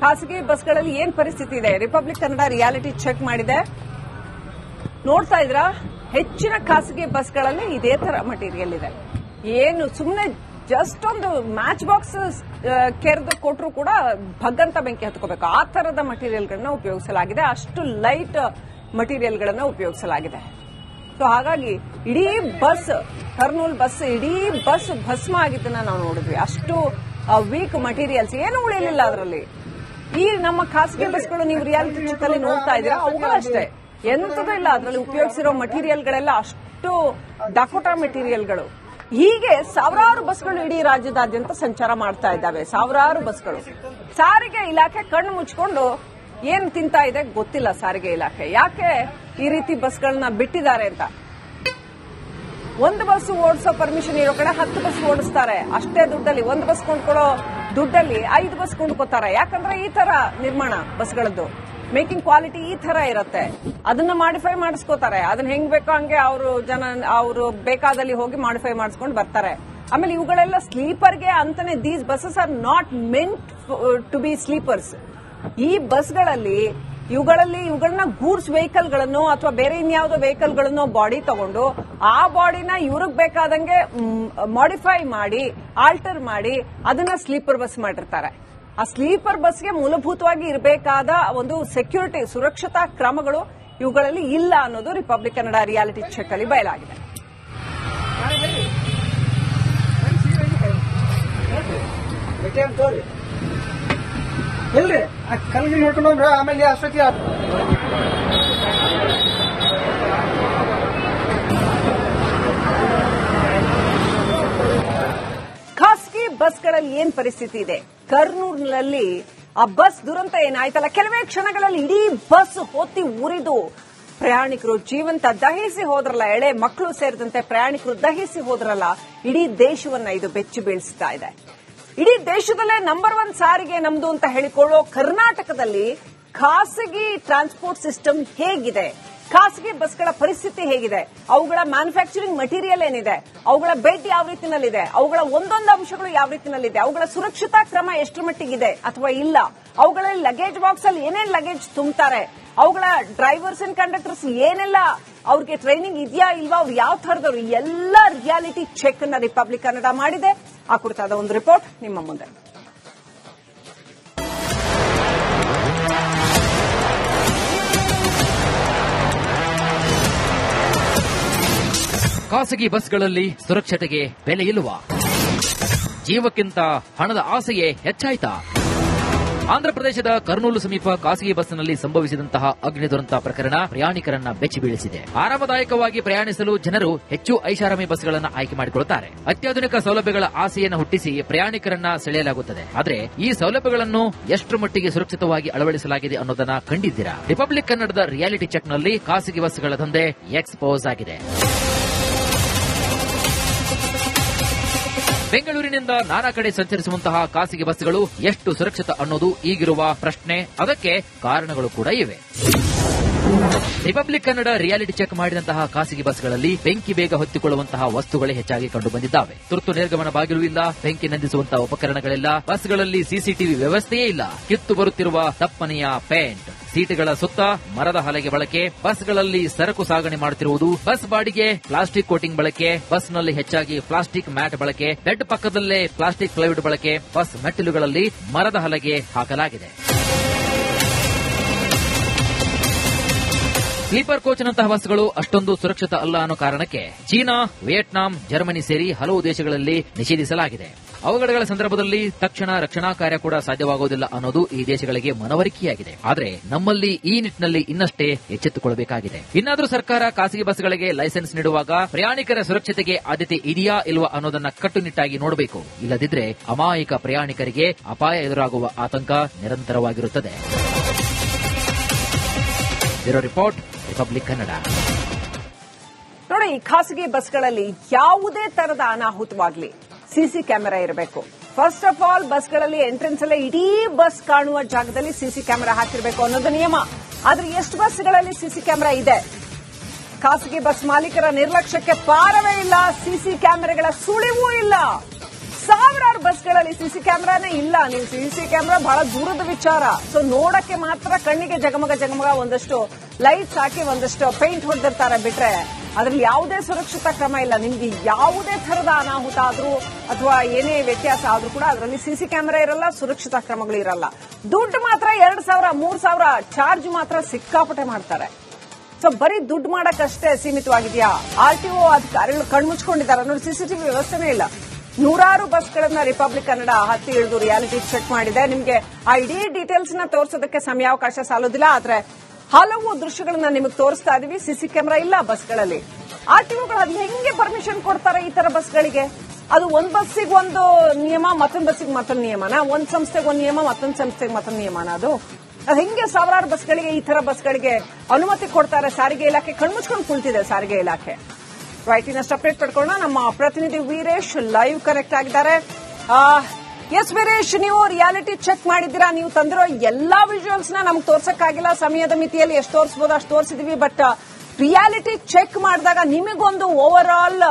Speaker 1: ಖಾಸಗಿ ಬಸ್ಗಳಲ್ಲಿ ಏನ್ ಪರಿಸ್ಥಿತಿ ಇದೆ? ರಿಪಬ್ಲಿಕ್ ಕನ್ನಡ ರಿಯಾಲಿಟಿ ಚೆಕ್ ಮಾಡಿದೆ. ನೋಡ್ತಾ ಇದ್ರ? ಹೆಚ್ಚಿನ ಖಾಸಗಿ ಬಸ್ಗಳಲ್ಲಿ ಇದೇ ತರ ಮಟೀರಿಯಲ್ ಇದೆ. ಏನು ಸುಮ್ಮನೆ ಜಸ್ಟ್ ಒಂದು ಮ್ಯಾಚ್ ಬಾಕ್ಸ್ ಕೆರೆದು ಕೊಟ್ಟರು ಕೂಡ ಭಗ್ಗಂತ ಬೆಂಕಿ ಹತ್ಕೋಬೇಕು. ಆ ತರದ ಮಟೀರಿಯಲ್ಗಳನ್ನ ಉಪಯೋಗಿಸಲಾಗಿದೆ. ಅಷ್ಟು ಲೈಟ್ ಮಟೀರಿಯಲ್ಗಳನ್ನ ಉಪಯೋಗಿಸಲಾಗಿದೆ. ಸೊ ಹಾಗಾಗಿ ಇಡೀ ಬಸ್ ಕರ್ನೂಲ್ ಬಸ್ ಇಡೀ ಬಸ್ ಭಸ್ಮ ಆಗಿದ್ದನ್ನ ನಾವು ನೋಡಿದ್ವಿ. ಅಷ್ಟು ವೀಕ್ ಮಟೀರಿಯಲ್ಸ್ ಏನು ಉಳಿಲಿಲ್ಲ ಅದರಲ್ಲಿ. ಈ ನಮ್ಮ ಖಾಸಗಿ ಬಸ್ಗಳು ನೀವು ರಿಯಾಲಿಟಿ ಚೆಕ್ ಅಲ್ಲಿ ನೋಡ್ತಾ ಇದ್ದೀರಾ? ಅವುಗಳು ಅಷ್ಟೇ. ಎಂತದೂ ಇಲ್ಲ. ಅದರಲ್ಲಿ ಉಪಯೋಗಿಸಿರೋ ಮಟೀರಿಯಲ್ಗಳೆಲ್ಲ ಅಷ್ಟು ಡಕೋಟಾ ಮೆಟೀರಿಯಲ್ಗಳು ಹೀಗೆ ಸಾವಿರಾರು ಬಸ್ಗಳು ಇಡೀ ರಾಜ್ಯದಾದ್ಯಂತ ಸಂಚಾರ ಮಾಡ್ತಾ ಇದ್ದಾವೆ. ಸಾವಿರಾರು ಬಸ್ಗಳು. ಸಾರಿಗೆ ಇಲಾಖೆ ಕಣ್ಣು ಮುಚ್ಕೊಂಡು ಏನ್ ತಿಂತಾ ಇದೆ ಗೊತ್ತಿಲ್ಲ ಸಾರಿಗೆ ಇಲಾಖೆ. ಯಾಕೆ ಈ ರೀತಿ ಬಸ್ಗಳನ್ನ ಬಿಟ್ಟಿದ್ದಾರೆ ಅಂತ? ಒಂದು ಬಸ್ ಓಡಿಸೋ ಪರ್ಮಿಷನ್ ಇರೋ ಕಡೆ ಹತ್ತು ಬಸ್ ಓಡಿಸ್ತಾರೆ. ಅಷ್ಟೇ ದುಡ್ಡಲ್ಲಿ ಒಂದು ಬಸ್ ಕೊಂಡ್ಕೊಳ್ಳೋ ದುಡ್ಡಲ್ಲಿ ಐದು ಬಸ್ ಕೊಂಡ್ಕೋತಾರೆ. ಯಾಕಂದ್ರೆ ಈ ತರ ನಿರ್ಮಾಣ ಬಸ್ಗಳದ್ದು. ಮೇಕಿಂಗ್ ಕ್ವಾಲಿಟಿ ಈ ತರ ಇರುತ್ತೆ. ಅದನ್ನ ಮಾಡಿಫೈ ಮಾಡಿಸ್ಕೋತಾರೆ. ಅದನ್ನ ಹೆಂಗ್ ಬೇಕೋ ಹಂಗೆ ಅವರು ಜನ, ಅವರು ಬೇಕಾದಲ್ಲಿ ಹೋಗಿ ಮಾಡಿಫೈ ಮಾಡಿಸ್ಕೊಂಡು ಬರ್ತಾರೆ. ಆಮೇಲೆ ಇವುಗಳೆಲ್ಲ ಸ್ಲೀಪರ್ಗೆ ಅಂತಾನೆ these buses are not meant to be sleepers ಈ ಬಸ್ಗಳಲ್ಲಿ ಇವುಗಳಲ್ಲಿ, ಇವುಗಳನ್ನ ಗೂಡ್ಸ್ ವೆಹಿಕಲ್ಗಳನ್ನು ಅಥವಾ ಬೇರೆ ಇನ್ಯಾವುದೋ ವೆಹಿಕಲ್ಗಳನ್ನು ಬಾಡಿ ತಗೊಂಡು ಆ ಬಾಡಿನ ಇವ್ರಿಗೆ ಬೇಕಾದಂಗೆ ಮಾಡಿಫೈ ಮಾಡಿ ಆಲ್ಟರ್ ಮಾಡಿ ಅದನ್ನ ಸ್ಲೀಪರ್ ಬಸ್ ಮಾಡಿರ್ತಾರೆ. ಆ ಸ್ಲೀಪರ್ ಬಸ್ಗೆ ಮೂಲಭೂತವಾಗಿ ಇರಬೇಕಾದ ಒಂದು ಸೆಕ್ಯೂರಿಟಿ ಸುರಕ್ಷತಾ ಕ್ರಮಗಳು ಇವುಗಳಲ್ಲಿ ಇಲ್ಲ ಅನ್ನೋದು ರಿಪಬ್ಲಿಕ್ ಕನ್ನಡ ರಿಯಾಲಿಟಿ ಚೆಕ್ ಅಲ್ಲಿ ಬಯಲಾಗಿದೆ.
Speaker 2: ಇಲ್ರಿ ಆ ಕಲ್ಗಿ ನೋಡ್ಕೊಂಡು ಹೋಗ್ರಿ ಆಮೇಲೆ ಅಷ್ಟೊತ್ತಿ
Speaker 1: ಖಾಸಗಿ ಬಸ್ಗಳಲ್ಲಿ ಏನ್ ಪರಿಸ್ಥಿತಿ ಇದೆ? ಕರ್ನೂಲ್ನಲ್ಲಿ ಆ ಬಸ್ ದುರಂತ ಏನಾಯ್ತಲ್ಲ? ಕೆಲವೇ ಕ್ಷಣಗಳಲ್ಲಿ ಇಡೀ ಬಸ್ ಹೊತ್ತಿ ಉರಿದು ಪ್ರಯಾಣಿಕರು ಜೀವಂತ ದಹಿಸಿ ಹೋದ್ರಲ್ಲ, ಎಳೆ ಮಕ್ಕಳು ಸೇರಿದಂತೆ ಪ್ರಯಾಣಿಕರು ದಹಿಸಿ ಹೋದ್ರಲ್ಲ, ಇಡೀ ದೇಶವನ್ನ ಇದು ಬೆಚ್ಚಿ ಬೀಳಿಸ್ತಾ ಇದೆ. ಇಡೀ ದೇಶದಲ್ಲೇ ನಂಬರ್ ಒನ್ ಸಾರಿಗೆ ನಮ್ದು ಅಂತ ಹೇಳಿಕೊಳ್ಳೋ ಕರ್ನಾಟಕದಲ್ಲಿ ಖಾಸಗಿ ಟ್ರಾನ್ಸ್ಪೋರ್ಟ್ ಸಿಸ್ಟಮ್ ಹೇಗಿದೆ? ಖಾಸಗಿ ಬಸ್ಗಳ ಪರಿಸ್ಥಿತಿ ಹೇಗಿದೆ? ಅವುಗಳ ಮ್ಯಾನುಫ್ಯಾಕ್ಚರಿಂಗ್ ಮಟೀರಿಯಲ್ ಏನಿದೆ? ಅವುಗಳ ಬೆಡ್ ಯಾವ ರೀತಿನಲ್ಲಿದೆ? ಅವುಗಳ ಒಂದೊಂದು ಅಂಶಗಳು ಯಾವ ರೀತಿನಲ್ಲಿದೆ? ಅವುಗಳ ಸುರಕ್ಷತಾ ಕ್ರಮ ಎಷ್ಟರ ಮಟ್ಟಿಗಿದೆ ಅಥವಾ ಇಲ್ಲ? ಅವುಗಳಲ್ಲಿ ಲಗೇಜ್ ಬಾಕ್ಸ್ ಅಲ್ಲಿ ಏನೇನು ಲಗೇಜ್ ತುಂಬ್ತಾರೆ? ಅವುಗಳ ಡ್ರೈವರ್ಸ್ ಅಂಡ್ ಕಂಡಕ್ಟರ್ಸ್ ಏನೆಲ್ಲ ಅವ್ರಿಗೆ ಟ್ರೈನಿಂಗ್ ಇದೆಯಾ ಇಲ್ವಾ? ಅವ್ರು ಯಾವ ಥರದವ್ರು? ಎಲ್ಲ ರಿಯಾಲಿಟಿ ಚೆಕ್ ಅನ್ನ ರಿಪಬ್ಲಿಕ್ ಕನ್ನಡ ಮಾಡಿದೆ. ಆ ಕುರಿತಾದ ಒಂದು ರಿಪೋರ್ಟ್ ನಿಮ್ಮ ಮುಂದೆ.
Speaker 3: ಖಾಸಗಿ ಬಸ್ಗಳಲ್ಲಿ ಸುರಕ್ಷತೆಗೆ ಬೆಲೆ ಇಲ್ಲವ. ಜೀವಕ್ಕಿಂತ ಹಣದ ಆಸೆಯೇ ಹೆಚ್ಚಾಯ್ತಾ. ಆಂಧ್ರಪ್ರದೇಶದ ಕರ್ನೂಲು ಸಮೀಪ ಖಾಸಗಿ ಬಸ್ನಲ್ಲಿ ಸಂಭವಿಸಿದಂತಹ ಅಗ್ನಿ ದುರಂತ ಪ್ರಕರಣ ಪ್ರಯಾಣಿಕರನ್ನ ಬೆಚ್ಚಿ ಬೀಳಿಸಿದೆ. ಆರಾಮದಾಯಕವಾಗಿ ಪ್ರಯಾಣಿಸಲು ಜನರು ಹೆಚ್ಚು ಐಷಾರಾಮಿ ಬಸ್ಗಳನ್ನು ಆಯ್ಕೆ ಮಾಡಿಕೊಳ್ಳುತ್ತಾರೆ. ಅತ್ಯಾಧುನಿಕ ಸೌಲಭ್ಯಗಳ ಆಸೆಯನ್ನು ಹುಟ್ಟಿಸಿ ಪ್ರಯಾಣಿಕರನ್ನ ಸೆಳೆಯಲಾಗುತ್ತದೆ. ಆದರೆ ಈ ಸೌಲಭ್ಯಗಳನ್ನು ಎಷ್ಟು ಮಟ್ಟಿಗೆ ಸುರಕ್ಷಿತವಾಗಿ ಅಳವಡಿಸಲಾಗಿದೆ ಅನ್ನೋದನ್ನ ಕಂಡಿದ್ದೀರಾ? ರಿಪಬ್ಲಿಕ್ ಕನ್ನಡದ ರಿಯಾಲಿಟಿ ಚೆಕ್ನಲ್ಲಿ ಖಾಸಗಿ ಬಸ್ಗಳ ದಂಧೆ ಎಕ್ಸ್ಪೋಸ್ ಆಗಿದೆ. ಬೆಂಗಳೂರಿನಿಂದ ನಾನಾ ಕಡೆ ಸಂಚರಿಸುವಂತಹ ಖಾಸಗಿ ಬಸ್ಗಳು ಎಷ್ಟು ಸುರಕ್ಷಿತ ಅನ್ನೋದು ಈಗಿರುವ ಪ್ರಶ್ನೆ. ಅದಕ್ಕೆ ಕಾರಣಗಳು ಕೂಡ ಇವೆ. ರಿಪಬ್ಲಿಕ್ ಕನ್ನಡ ರಿಯಾಲಿಟಿ ಚೆಕ್ ಮಾಡಿದಂತಹ ಖಾಸಗಿ ಬಸ್ಗಳಲ್ಲಿ ಬೆಂಕಿ ಬೇಗ ಹೊತ್ತಿಕೊಳ್ಳುವಂತಹ ವಸ್ತುಗಳೇ ಹೆಚ್ಚಾಗಿ ಕಂಡು ಬಂದಿದ್ದಾವೆ ತುರ್ತು ನಿರ್ಗಮನ ಬಾಗಿಲು ಇಲ್ಲ ಬೆಂಕಿ ನಂದಿಸುವಂತಹ ಉಪಕರಣಗಳಿಲ್ಲ, ಬಸ್ಗಳಲ್ಲಿ ಸಿಸಿಟಿವಿ ವ್ಯವಸ್ಥೆಯೇ ಇಲ್ಲ. ಕಿತ್ತು ಬರುತ್ತಿರುವ ತಪ್ಪನೆಯ ಪೇಂಟ್. ಸೀಟುಗಳ ಸುತ್ತ ಮರದ ಹಲಗೆ ಬಳಕೆ, ಬಸ್ಗಳಲ್ಲಿ ಸರಕು ಸಾಗಣೆ ಮಾಡುತ್ತಿರುವುದು ಬಸ್ ಬಾಡಿಗೆ, ಪ್ಲಾಸ್ಟಿಕ್ ಕೋಟಿಂಗ್ ಬಳಕೆ, ಬಸ್ನಲ್ಲಿ ಹೆಚ್ಚಾಗಿ ಪ್ಲಾಸ್ಟಿಕ್ ಮ್ಯಾಟ್ ಬಳಕೆ, ಬೆಡ್ ಪಕ್ಕದಲ್ಲೇ ಪ್ಲಾಸ್ಟಿಕ್ ಪ್ಲೈವುಡ್ ಬಳಕೆ, ಬಸ್ ಮೆಟ್ಟಿಲುಗಳಲ್ಲಿ ಮರದ ಹಲಗೆ ಹಾಕಲಾಗಿದೆ. ಸ್ಲೀಪರ್ ಕೋಚ್ನಂತಹ ಬಸ್ಗಳು ಅಷ್ಟೊಂದು ಸುರಕ್ಷಿತ ಅಲ್ಲ ಅನ್ನೋ ಕಾರಣಕ್ಕೆ ಚೀನಾ, ವಿಯೆಟ್ನಾಂ, ಜರ್ಮನಿ ಸೇರಿ ಹಲವು ದೇಶಗಳಲ್ಲಿ ನಿಷೇಧಿಸಲಾಗಿದೆ. ಅವಘಡಗಳ ಸಂದರ್ಭದಲ್ಲಿ ತಕ್ಷಣ ರಕ್ಷಣಾ ಕಾರ್ಯ ಕೂಡ ಸಾಧ್ಯವಾಗುವುದಿಲ್ಲ ಅನ್ನೋದು ಈ ದೇಶಗಳಿಗೆ ಮನವರಿಕೆಯಾಗಿದೆ. ಆದರೆ ನಮ್ಮಲ್ಲಿ ಈ ನಿಟ್ಟಿನಲ್ಲಿ ಇನ್ನಷ್ಟೇ ಎಚ್ಚೆತ್ತುಕೊಳ್ಳಬೇಕಾಗಿದೆ. ಇನ್ನಾದರೂ ಸರ್ಕಾರ ಖಾಸಗಿ ಬಸ್ಗಳಿಗೆ ಲೈಸೆನ್ಸ್ ನೀಡುವಾಗ ಪ್ರಯಾಣಿಕರ ಸುರಕ್ಷತೆಗೆ ಆದ್ಯತೆ ಇದೆಯಾ ಇಲ್ವಾ ಅನ್ನೋದನ್ನ ಕಟ್ಟುನಿಟ್ಟಾಗಿ ನೋಡಬೇಕು. ಇಲ್ಲದಿದ್ರೆ ಅಮಾಯಕ ಪ್ರಯಾಣಿಕರಿಗೆ ಅಪಾಯ ಎದುರಾಗುವ ಆತಂಕ ನಿರಂತರವಾಗಿರುತ್ತದೆ. ಬ್ಯೂರೋ ರಿಪೋರ್ಟ್ ರಿಪಬ್ಲಿಕ್ ಕನ್ನಡ
Speaker 1: ನೋಡಿ, ಖಾಸಗಿ ಬಸ್ಗಳಲ್ಲಿ ಯಾವುದೇ ತರದ ಅನಾಹುತವಾಗ್ಲಿ ಸಿಸಿ ಕ್ಯಾಮೆರಾ ಇರಬೇಕು. ಫಸ್ಟ್ ಆಫ್ ಆಲ್ ಬಸ್ಗಳಲ್ಲಿ ಎಂಟ್ರೆನ್ಸ್ ಅಲ್ಲೇ ಇಡೀ ಬಸ್ ಕಾಣುವ ಜಾಗದಲ್ಲಿ ಸಿಸಿ ಕ್ಯಾಮೆರಾ ಹಾಕಿರಬೇಕು ಅನ್ನೋದು ನಿಯಮ. ಆದ್ರೆ ಎಷ್ಟು ಬಸ್ಗಳಲ್ಲಿ ಸಿಸಿ ಕ್ಯಾಮೆರಾ ಇದೆ? ಖಾಸಗಿ ಬಸ್ ಮಾಲೀಕರ ನಿರ್ಲಕ್ಷ್ಯಕ್ಕೆ ಪಾರವೇ ಇಲ್ಲ. ಸಿಸಿ ಕ್ಯಾಮೆರಾಗಳ ಸುಳಿವೂ ಇಲ್ಲ. ಸಾವಿರಾರು ಬಸ್ಗಳಲ್ಲಿ ಸಿಸಿ ಕ್ಯಾಮೆರಾನೇ ಇಲ್ಲ. ನೀವು ಸಿಸಿ ಕ್ಯಾಮೆರಾ ಬಹಳ ದೂರದ ವಿಚಾರ. ಸೊ ನೋಡಕ್ಕೆ ಮಾತ್ರ ಕಣ್ಣಿಗೆ ಜಗಮಗ ಜಗಮಗ ಒಂದಷ್ಟು ಲೈಟ್ಸ್ ಹಾಕಿ ಒಂದಷ್ಟು ಪೇಂಟ್ ಹೊಡೆದಿರ್ತಾರೆ ಬಿಟ್ರೆ ಅದ್ರಲ್ಲಿ ಯಾವುದೇ ಸುರಕ್ಷತಾ ಕ್ರಮ ಇಲ್ಲ. ನಿಮ್ಗೆ ಯಾವುದೇ ತರದ ಅನಾಹುತ ಆದ್ರೂ ಅಥವಾ ಏನೇ ವ್ಯತ್ಯಾಸ ಆದ್ರೂ ಕೂಡ ಅದರಲ್ಲಿ ಸಿಸಿ ಕ್ಯಾಮೆರಾ ಇರಲ್ಲ, ಸುರಕ್ಷತಾ ಕ್ರಮಗಳು ಇರಲ್ಲ. ದುಡ್ಡು ಮಾತ್ರ ಎರಡ್ ಸಾವಿರ, ಮೂರ್ ಸಾವಿರ ಚಾರ್ಜ್ ಮಾತ್ರ ಸಿಕ್ಕಾಪಟ್ಟೆ ಮಾಡ್ತಾರೆ. ಸೊ ಬರೀ ದುಡ್ಡು ಮಾಡಕ್ಕಷ್ಟೇ ಸೀಮಿತವಾಗಿದೆಯಾ? ಆರ್ ಟಿ ಒ ಅಧಿಕಾರಿಗಳು ಕಣ್ಮುಚ್ಕೊಂಡಿದ್ದಾರೆ. ನೋಡಿ ಸಿಸಿಟಿವಿ ವ್ಯವಸ್ಥೆನೇ ಇಲ್ಲ. ನೂರಾರು ಬಸ್ಗಳನ್ನ ರಿಪಬ್ಲಿಕ್ ಕನ್ನಡ ಹತ್ತಿ ಇಳಿದು ರಿಯಾಲಿಟಿ ಚೆಕ್ ಮಾಡಿದೆ. ನಿಮ್ಗೆ ಆ ಇಡೀ ಡೀಟೇಲ್ಸ್ನ ತೋರಿಸೋದಕ್ಕೆ ಸಮಯಾವಕಾಶ ಸಾಲೋದಿಲ್ಲ, ಆದ್ರೆ ಹಲವು ದೃಶ್ಯಗಳನ್ನ ನಿಮಗೆ ತೋರಿಸ್ತಾ ಇದೀವಿ. ಸಿಸಿ ಕ್ಯಾಮೆರಾ ಇಲ್ಲ ಬಸ್ಗಳಲ್ಲಿ. ಆರ್ ಟಿ ಒಗಳು ಅದ್ ಹೆಂಗೆ ಪರ್ಮಿಷನ್ ಕೊಡ್ತಾರೆ ಈ ತರ ಬಸ್ಗಳಿಗೆ? ಅದು ಒಂದ್ ಬಸ್ಸಿಗೆ ಒಂದು ನಿಯಮ, ಮತ್ತೊಂದ್ ಬಸ್ಸಿಗೆ ಮತ್ತೊಂದು ನಿಯಮನ? ಒಂದ್ ಸಂಸ್ಥೆಗೆ ಒಂದ್ ನಿಯಮ, ಮತ್ತೊಂದು ಸಂಸ್ಥೆಗೆ ಮತ್ತೊಂದು ನಿಯಮನ ಅದು? ಅದು ಹೆಂಗೆ ಸಾವಿರಾರು ಬಸ್ಗಳಿಗೆ ಈ ತರ ಬಸ್ಗಳಿಗೆ ಅನುಮತಿ ಕೊಡ್ತಾರೆ? ಸಾರಿಗೆ ಇಲಾಖೆ ಕಣ್ಮುಚ್ಕೊಂಡು ಕುಳಿತಿದೆ ಸಾರಿಗೆ ಇಲಾಖೆ. ರೈಟ್ ಇನ್ನಷ್ಟು ಅಪ್ಡೇಟ್ ಪಡ್ಕೊಳ್ಳೋಣ ನಮ್ಮ ಪ್ರತಿನಿಧಿ ವೀರೇಶ್ ಲೈವ್ ಕನೆಕ್ಟ್ ಆಗಿದ್ದಾರೆ. ಎಸ್ ವೀರೇಶ್, ನೀವು ರಿಯಾಲಿಟಿ ಚೆಕ್ ಮಾಡಿದ್ದೀರಾ? ನೀವು ತಂದಿರೋ ಎಲ್ಲಾ ವಿಜುವಲ್ಸ್ನ ನಮ್ಗೆ ತೋರ್ಸಕ್ಕಾಗಿಲ್ಲ. ಸಮಯದ ಮಿತಿಯಲ್ಲಿ ಎಷ್ಟು ತೋರಿಸಬಹುದು ಅಷ್ಟು ತೋರಿಸಿದೀವಿ. ಬಟ್ ರಿಯಾಲಿಟಿ ಚೆಕ್ ಮಾಡಿದಾಗ ನಿಮಗೊಂದು ಓವರ್ ಆಲ್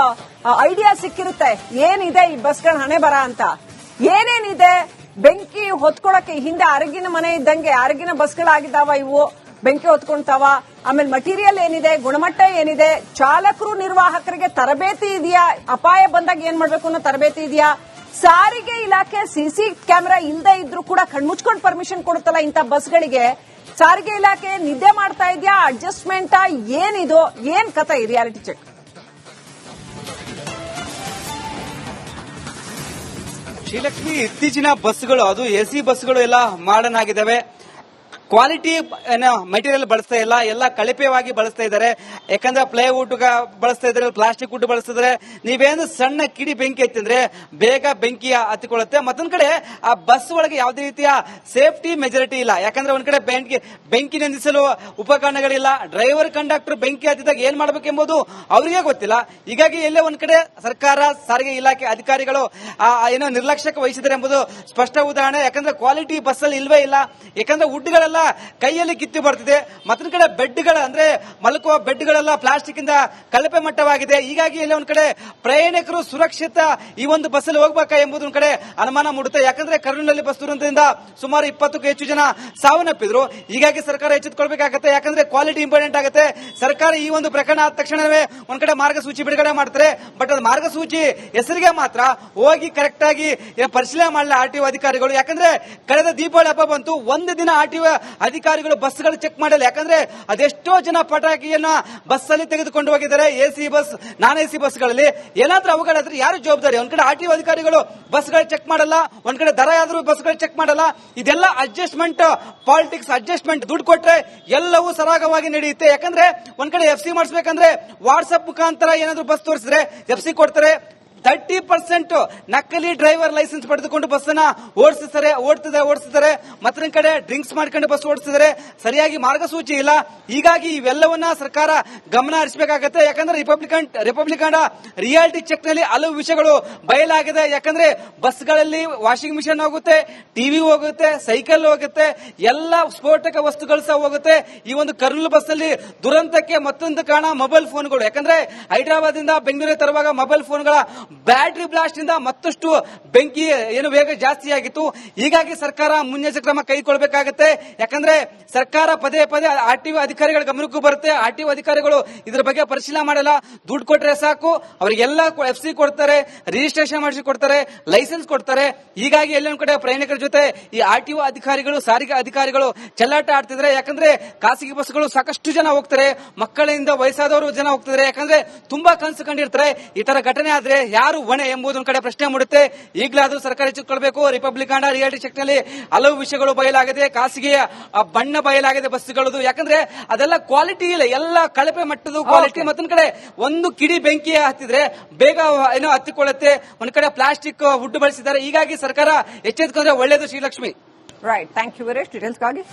Speaker 1: ಐಡಿಯಾ ಸಿಕ್ಕಿರುತ್ತೆ. ಏನಿದೆ ಈ ಬಸ್ಗಳ ಹಣೆ ಬರ ಅಂತ? ಏನೇನಿದೆ? ಬೆಂಕಿ ಹೊತ್ಕೊಳಕ್ಕೆ ಹಿಂದೆ ಅರಗಿನ ಮನೆ ಇದ್ದಂಗೆ ಅರಗಿನ ಬಸ್ಗಳಾಗಿದ್ದಾವ ಇವು? ಬೆಂಕಿ ಹೊತ್ಕೊಂತಾವ ಆಮೇಲೆ ಮಟೀರಿಯಲ್ ಏನಿದೆ, ಗುಣಮಟ್ಟ ಏನಿದೆ, ಚಾಲಕರು, ನಿರ್ವಾಹಕರಿಗೆ ತರಬೇತಿ ಇದೆಯಾ? ಅಪಾಯ ಬಂದಾಗ ಏನ್ ಮಾಡ್ಬೇಕು ಅನ್ನೋ ತರಬೇತಿ ಇದೆಯಾ? ಸಾರಿಗೆ ಇಲಾಖೆ ಸಿಸಿ ಕ್ಯಾಮೆರಾ ಇಲ್ಲದೆ ಇದ್ರೂ ಕೂಡ ಕಣ್ಮುಚ್ಕೊಂಡು ಪರ್ಮಿಷನ್ ಕೊಡುತ್ತಲ್ಲ ಇಂಥ ಬಸ್ಗಳಿಗೆ ಸಾರಿಗೆ ಇಲಾಖೆ ನಿದ್ದೆ ಮಾಡ್ತಾ ಇದೆಯಾ? ಅಡ್ಜಸ್ಟ್ಮೆಂಟ್ ಏನಿದು? ಏನ್ ಕಥೆ ಈ ರಿಯಾಲಿಟಿ ಚೆಕ್
Speaker 4: ಶ್ರೀಲಕ್ಷ್ಮಿ ಇತ್ತೀಚಿನ ಬಸ್ಗಳು ಅದು ಎಸಿ ಬಸ್ಗಳು ಎಲ್ಲ ಮಾಡನ್ ಆಗಿದ್ದಾವೆ ಕ್ವಾಲಿಟಿ ಮೆಟೀರಿಯಲ್ ಬಳಸ್ತಾ ಇಲ್ಲ. ಎಲ್ಲ ಕಳಪೆವಾಗಿ ಬಳಸ್ತಾ ಇದ್ದಾರೆ. ಯಾಕಂದ್ರೆ ಪ್ಲೈವುಡ್ ಬಳಸ್ತಾ ಇದ್ದಾರೆ ಪ್ಲಾಸ್ಟಿಕ್ ವುಡ್ ಬಳಸ್ತಾ ನೀವೇನು ಸಣ್ಣ ಕಿಡಿ ಬೆಂಕಿ ಎತ್ತಿದ್ರೆ ಬೇಗ ಬೆಂಕಿ ಹತ್ತಿಕೊಳ್ಳುತ್ತೆ. ಮತ್ತೊಂದ್ ಕಡೆ, ಆ ಬಸ್ ಒಳಗೆ ಯಾವುದೇ ರೀತಿಯ ಸೇಫ್ಟಿ ಮೆಜಾರಿಟಿ ಇಲ್ಲ. ಯಾಕಂದ್ರೆ ಒಂದ್ ಕಡೆ ಬೆಂಕಿ ಬೆಂಕಿ ನಂದಿಸಲು ಉಪಕರಣಗಳಿಲ್ಲ. ಡ್ರೈವರ್ ಕಂಡಕ್ಟರ್ ಬೆಂಕಿ ಹತ್ತಿದಾಗ ಏನ್ ಮಾಡ್ಬೇಕೆಂಬುದು ಅವರಿಗೆ ಗೊತ್ತಿಲ್ಲ. ಹೀಗಾಗಿ ಎಲ್ಲೇ ಒಂದ್ ಕಡೆ ಸರ್ಕಾರ, ಸಾರಿಗೆ ಇಲಾಖೆ ಅಧಿಕಾರಿಗಳು ಏನೋ ನಿರ್ಲಕ್ಷ್ಯಕ್ಕೆ ವಹಿಸಿದ್ದಾರೆ ಎಂಬುದು ಸ್ಪಷ್ಟ ಉದಾಹರಣೆ. ಯಾಕಂದ್ರೆ ಕ್ವಾಲಿಟಿ ಬಸ್ ಅಲ್ಲಿ ಇಲ್ವೇ ಇಲ್ಲ. ಯಾಕಂದ್ರೆ ವುಡ್ಗಳೆಲ್ಲ ಕೈಯಲ್ಲಿ ಕಿತ್ತು ಬರ್ತಿದೆ. ಮತ್ತೊಂದು ಕಡೆ ಬೆಡ್ಗಳ ಅಂದ್ರೆ ಮಲಕುವ ಬೆಡ್ಗಳೆಲ್ಲ ಪ್ಲಾಸ್ಟಿಕ್ ಇಂದ ಕಳಪೆ ಮಟ್ಟವಾಗಿದೆ. ಹೀಗಾಗಿ ಇಲ್ಲಿ ಒಂದ್ ಕಡೆ ಪ್ರಯಾಣಿಕರು ಸುರಕ್ಷಿತ ಈ ಒಂದು ಬಸ್ಸಲ್ಲಿ ಹೋಗ್ಬೇಕಾ ಎಂಬುದು ಕಡೆ ಅನುಮಾನ ಮೂಡುತ್ತೆ. ಯಾಕಂದ್ರೆ ಕರ್ನೂಲಿನಲ್ಲಿ ಬಸ್ ದುರಂತದಿಂದ ಸುಮಾರು ಇಪ್ಪತ್ತಕ್ಕೂ ಹೆಚ್ಚು ಜನ ಸಾವನ್ನಪ್ಪಿದ್ರು. ಹೀಗಾಗಿ ಸರ್ಕಾರ ಎಚ್ಚೆತ್ಕೊಳ್ಬೇಕಾಗತ್ತೆ. ಯಾಕಂದ್ರೆ ಕ್ವಾಲಿಟಿ ಇಂಪಾರ್ಟೆಂಟ್ ಆಗುತ್ತೆ. ಸರ್ಕಾರ ಈ ಒಂದು ಪ್ರಕರಣ ಆದ ತಕ್ಷಣವೇ ಒಂದ್ ಕಡೆ ಮಾರ್ಗಸೂಚಿ ಬಿಡುಗಡೆ ಮಾಡ್ತಾರೆ. ಬಟ್ ಅದು ಮಾರ್ಗಸೂಚಿ ಹೆಸರಿಗೆ ಮಾತ್ರ ಹೋಗಿ ಕರೆಕ್ಟ್ ಆಗಿ ಪರಿಶೀಲನೆ ಮಾಡಲ್ಲ ಆರ್ ಟಿ ಅಧಿಕಾರಿಗಳು. ಯಾಕಂದ್ರೆ ಕಳೆದ ದೀಪಾವಳಿ ಹಬ್ಬ ಬಂತು. ಒಂದು ದಿನ ಆರ್ ಟಿ ಅಧಿಕಾರಿಗಳು ಬಸ್ಗಳು ಚೆಕ್ ಮಾಡಲ್ಲ. ಯಾಕಂದ್ರೆ ಅದೆಷ್ಟೋ ಜನ ಪಟಾಕಿಯನ್ನ ಬಸ್ ಅಲ್ಲಿ ತೆಗೆದುಕೊಂಡು ಹೋಗಿದ್ದಾರೆ. A C bus, non A C ಬಸ್ಗಳಲ್ಲಿ. ಏನಾದ್ರೂ ಅವಘಡ ಯಾರು ಜವಾಬ್ದಾರಿ? ಒಂದ್ ಕಡೆ ಆರ್ ಟಿ ಅಧಿಕಾರಿಗಳು ಬಸ್ಗಳು ಚೆಕ್ ಮಾಡಲ್ಲ. ಒಂದ್ ಕಡೆ ದರ ಆದ್ರೂ ಬಸ್ಗಳು ಚೆಕ್ ಮಾಡಲ್ಲ. ಇದೆಲ್ಲ ಅಡ್ಜಸ್ಟ್ಮೆಂಟ್ ಪಾಲಿಟಿಕ್ಸ್ ಅಡ್ಜಸ್ಟ್ಮೆಂಟ್ ದುಡ್ಡು ಕೊಟ್ರೆ ಎಲ್ಲವೂ ಸರಾಗವಾಗಿ ನಡೆಯುತ್ತೆ. ಯಾಕಂದ್ರೆ ಒಂದ್ ಕಡೆ ಎಫ್ ಸಿ ಮಾಡಿಸ್ಬೇಕಂದ್ರೆ ವಾಟ್ಸ್ಆಪ್ ಮುಖಾಂತರ ಏನಾದ್ರು ಬಸ್ ತೋರಿಸಿದ್ರೆ ಎಫ್ ಸಿ ಕೊಡ್ತಾರೆ. ತರ್ಟಿ ಪರ್ಸೆಂಟ್ ನಕಲಿ ಡ್ರೈವರ್ ಲೈಸೆನ್ಸ್ ಪಡೆದುಕೊಂಡು ಬಸ್ ಅನ್ನ ಓಡಿಸ್ತಾರೆ ಓಡ್ತಿದ್ದಾರೆ ಓಡಿಸ್ತಾರೆ ಮತ್ತೊಂದು ಕಡೆ ಡ್ರಿಂಕ್ಸ್ ಮಾಡ್ಕೊಂಡು ಬಸ್ ಓಡಿಸ್ತಿದ್ದಾರೆ ಸರಿಯಾಗಿ ಮಾರ್ಗಸೂಚಿ ಇಲ್ಲ. ಹೀಗಾಗಿ ಇವೆಲ್ಲವನ್ನ ಸರ್ಕಾರ ಗಮನ ಹರಿಸಬೇಕಾಗತ್ತೆ. ಯಾಕಂದ್ರೆ ರಿಪಬ್ಲಿಕನ್ ರಿಪಬ್ಲಿಕನ್ ರಿಯಾಲಿಟಿ ಚೆಕ್ನಲ್ಲಿ ಹಲವು ವಿಷಯಗಳು ಬಯಲಾಗಿದೆ. ಯಾಕಂದ್ರೆ ಬಸ್ಗಳಲ್ಲಿ ವಾಷಿಂಗ್ ಮಿಷನ್ ಹೋಗುತ್ತೆ ಟಿವಿ ಹೋಗುತ್ತೆ ಸೈಕಲ್ ಹೋಗುತ್ತೆ, ಎಲ್ಲ ಸ್ಫೋಟಕ ವಸ್ತುಗಳು ಸಹ ಹೋಗುತ್ತೆ. ಈ ಒಂದು ಕರ್ನೂಲ್ ಬಸ್ ಅಲ್ಲಿ ದುರಂತಕ್ಕೆ ಮತ್ತೊಂದು ಕಾರಣ ಮೊಬೈಲ್ ಫೋನ್ಗಳು ಯಾಕಂದ್ರೆ ಹೈದರಾಬಾದ್ ಇಂದ ಬೆಂಗಳೂರಿಗೆ ತರುವಾಗ ಮೊಬೈಲ್ ಫೋನ್ಗಳ ಬ್ಯಾಟರಿ ಬ್ಲಾಸ್ಟ್ನಿಂದ ಮತ್ತಷ್ಟು ಬೆಂಕಿ ಏನು ವೇಗ ಜಾಸ್ತಿ ಆಗಿತ್ತು. ಹೀಗಾಗಿ ಸರ್ಕಾರ ಮುನ್ನೆಚ್ಚರಿಕೆ ಕ್ರಮ ಕೈಗೊಳ್ಳಬೇಕಾಗತ್ತೆ ಯಾಕಂದ್ರೆ ಸರ್ಕಾರ ಪದೇ ಪದೇ ಆರ್ ಟಿ ಅಧಿಕಾರಿಗಳ ಗಮನಕ್ಕೂ ಬರುತ್ತೆ. ಆರ್ ಟಿ ಅಧಿಕಾರಿಗಳು ಇದ್ರ ಬಗ್ಗೆ ಪರಿಶೀಲನೆ ಮಾಡಲ್ಲ. ದುಡ್ಡು ಕೊಟ್ರೆ ಸಾಕು. ಅವರಿಗೆಲ್ಲ ಎಫ್ ಸಿ ಕೊಡ್ತಾರೆ. ರಿಜಿಸ್ಟ್ರೇಷನ್ ಮಾಡಿಸಿ ಕೊಡ್ತಾರೆ. ಲೈಸೆನ್ಸ್ ಕೊಡ್ತಾರೆ. ಹೀಗಾಗಿ ಎಲ್ಲೊಂದ್ ಕಡೆ ಪ್ರಯಾಣಿಕರ ಜೊತೆ ಈ ಆರ್ ಟಿ ಅಧಿಕಾರಿಗಳು, ಸಾರಿಗೆ ಅಧಿಕಾರಿಗಳು ಚೆಲ್ಲಾಟ ಆಡ್ತಿದ್ರೆ, ಯಾಕಂದ್ರೆ ಖಾಸಗಿ ಬಸ್ಗಳು ಸಾಕಷ್ಟು ಜನ ಹೋಗ್ತಾರೆ. ಮಕ್ಕಳಿಂದ ವಯಸ್ಸಾದವರು ಜನ ಹೋಗ್ತಿದ್ರೆ, ಯಾಕಂದ್ರೆ ತುಂಬಾ ಕನಸು ಕಂಡಿರ್ತಾರೆ. ಈ ತರ ಘಟನೆ ಆದ್ರೆ ಯಾರು ಹೊಣೆ ಎಂಬುದೊಂದು ಕಡೆ ಪ್ರಶ್ನೆ ಮೂಡುತ್ತೆ. ಈಗಲಾದರೂ ಸರ್ಕಾರ ರಿಪಬ್ಲಿಕ್ ರಿಪಬ್ಲಿಕನ್ ರಿಯಾಲಿಟಿ ಚೆಕ್ನಲ್ಲಿ ಹಲವು ವಿಷಯಗಳು ಬಯಲಾಗಿದೆ. ಖಾಸಗಿ ಬಣ್ಣ ಬಯಲಾಗಿದೆ ಬಸ್ಗಳದು ಯಾಕಂದ್ರೆ ಅದೆಲ್ಲ ಕ್ವಾಲಿಟಿ ಇಲ್ಲ. ಎಲ್ಲ ಕಳಪೆ ಮಟ್ಟದ ಕ್ವಾಲಿಟಿ ಮತ್ತೊಂದ್ ಕಡೆ ಒಂದು ಕಿಡಿ ಬೆಂಕಿ ಹತ್ತಿದ್ರೆ ಬೇಗ ಏನೋ ಹತ್ತಿಕೊಳ್ಳುತ್ತೆ. ಒಂದ್ ಕಡೆ ಪ್ಲಾಸ್ಟಿಕ್ ಹುಡ್ಡು ಬಳಸಿದ್ದಾರೆ. ಹೀಗಾಗಿ ಸರ್ಕಾರ ಎಚ್ಚೆತ್ಕೊಂಡ್ರೆ ಒಳ್ಳೇದು Srilakshmi.
Speaker 1: Right thank you very ಡೀಟೇಲ್ಸ್ಗಾಗಿ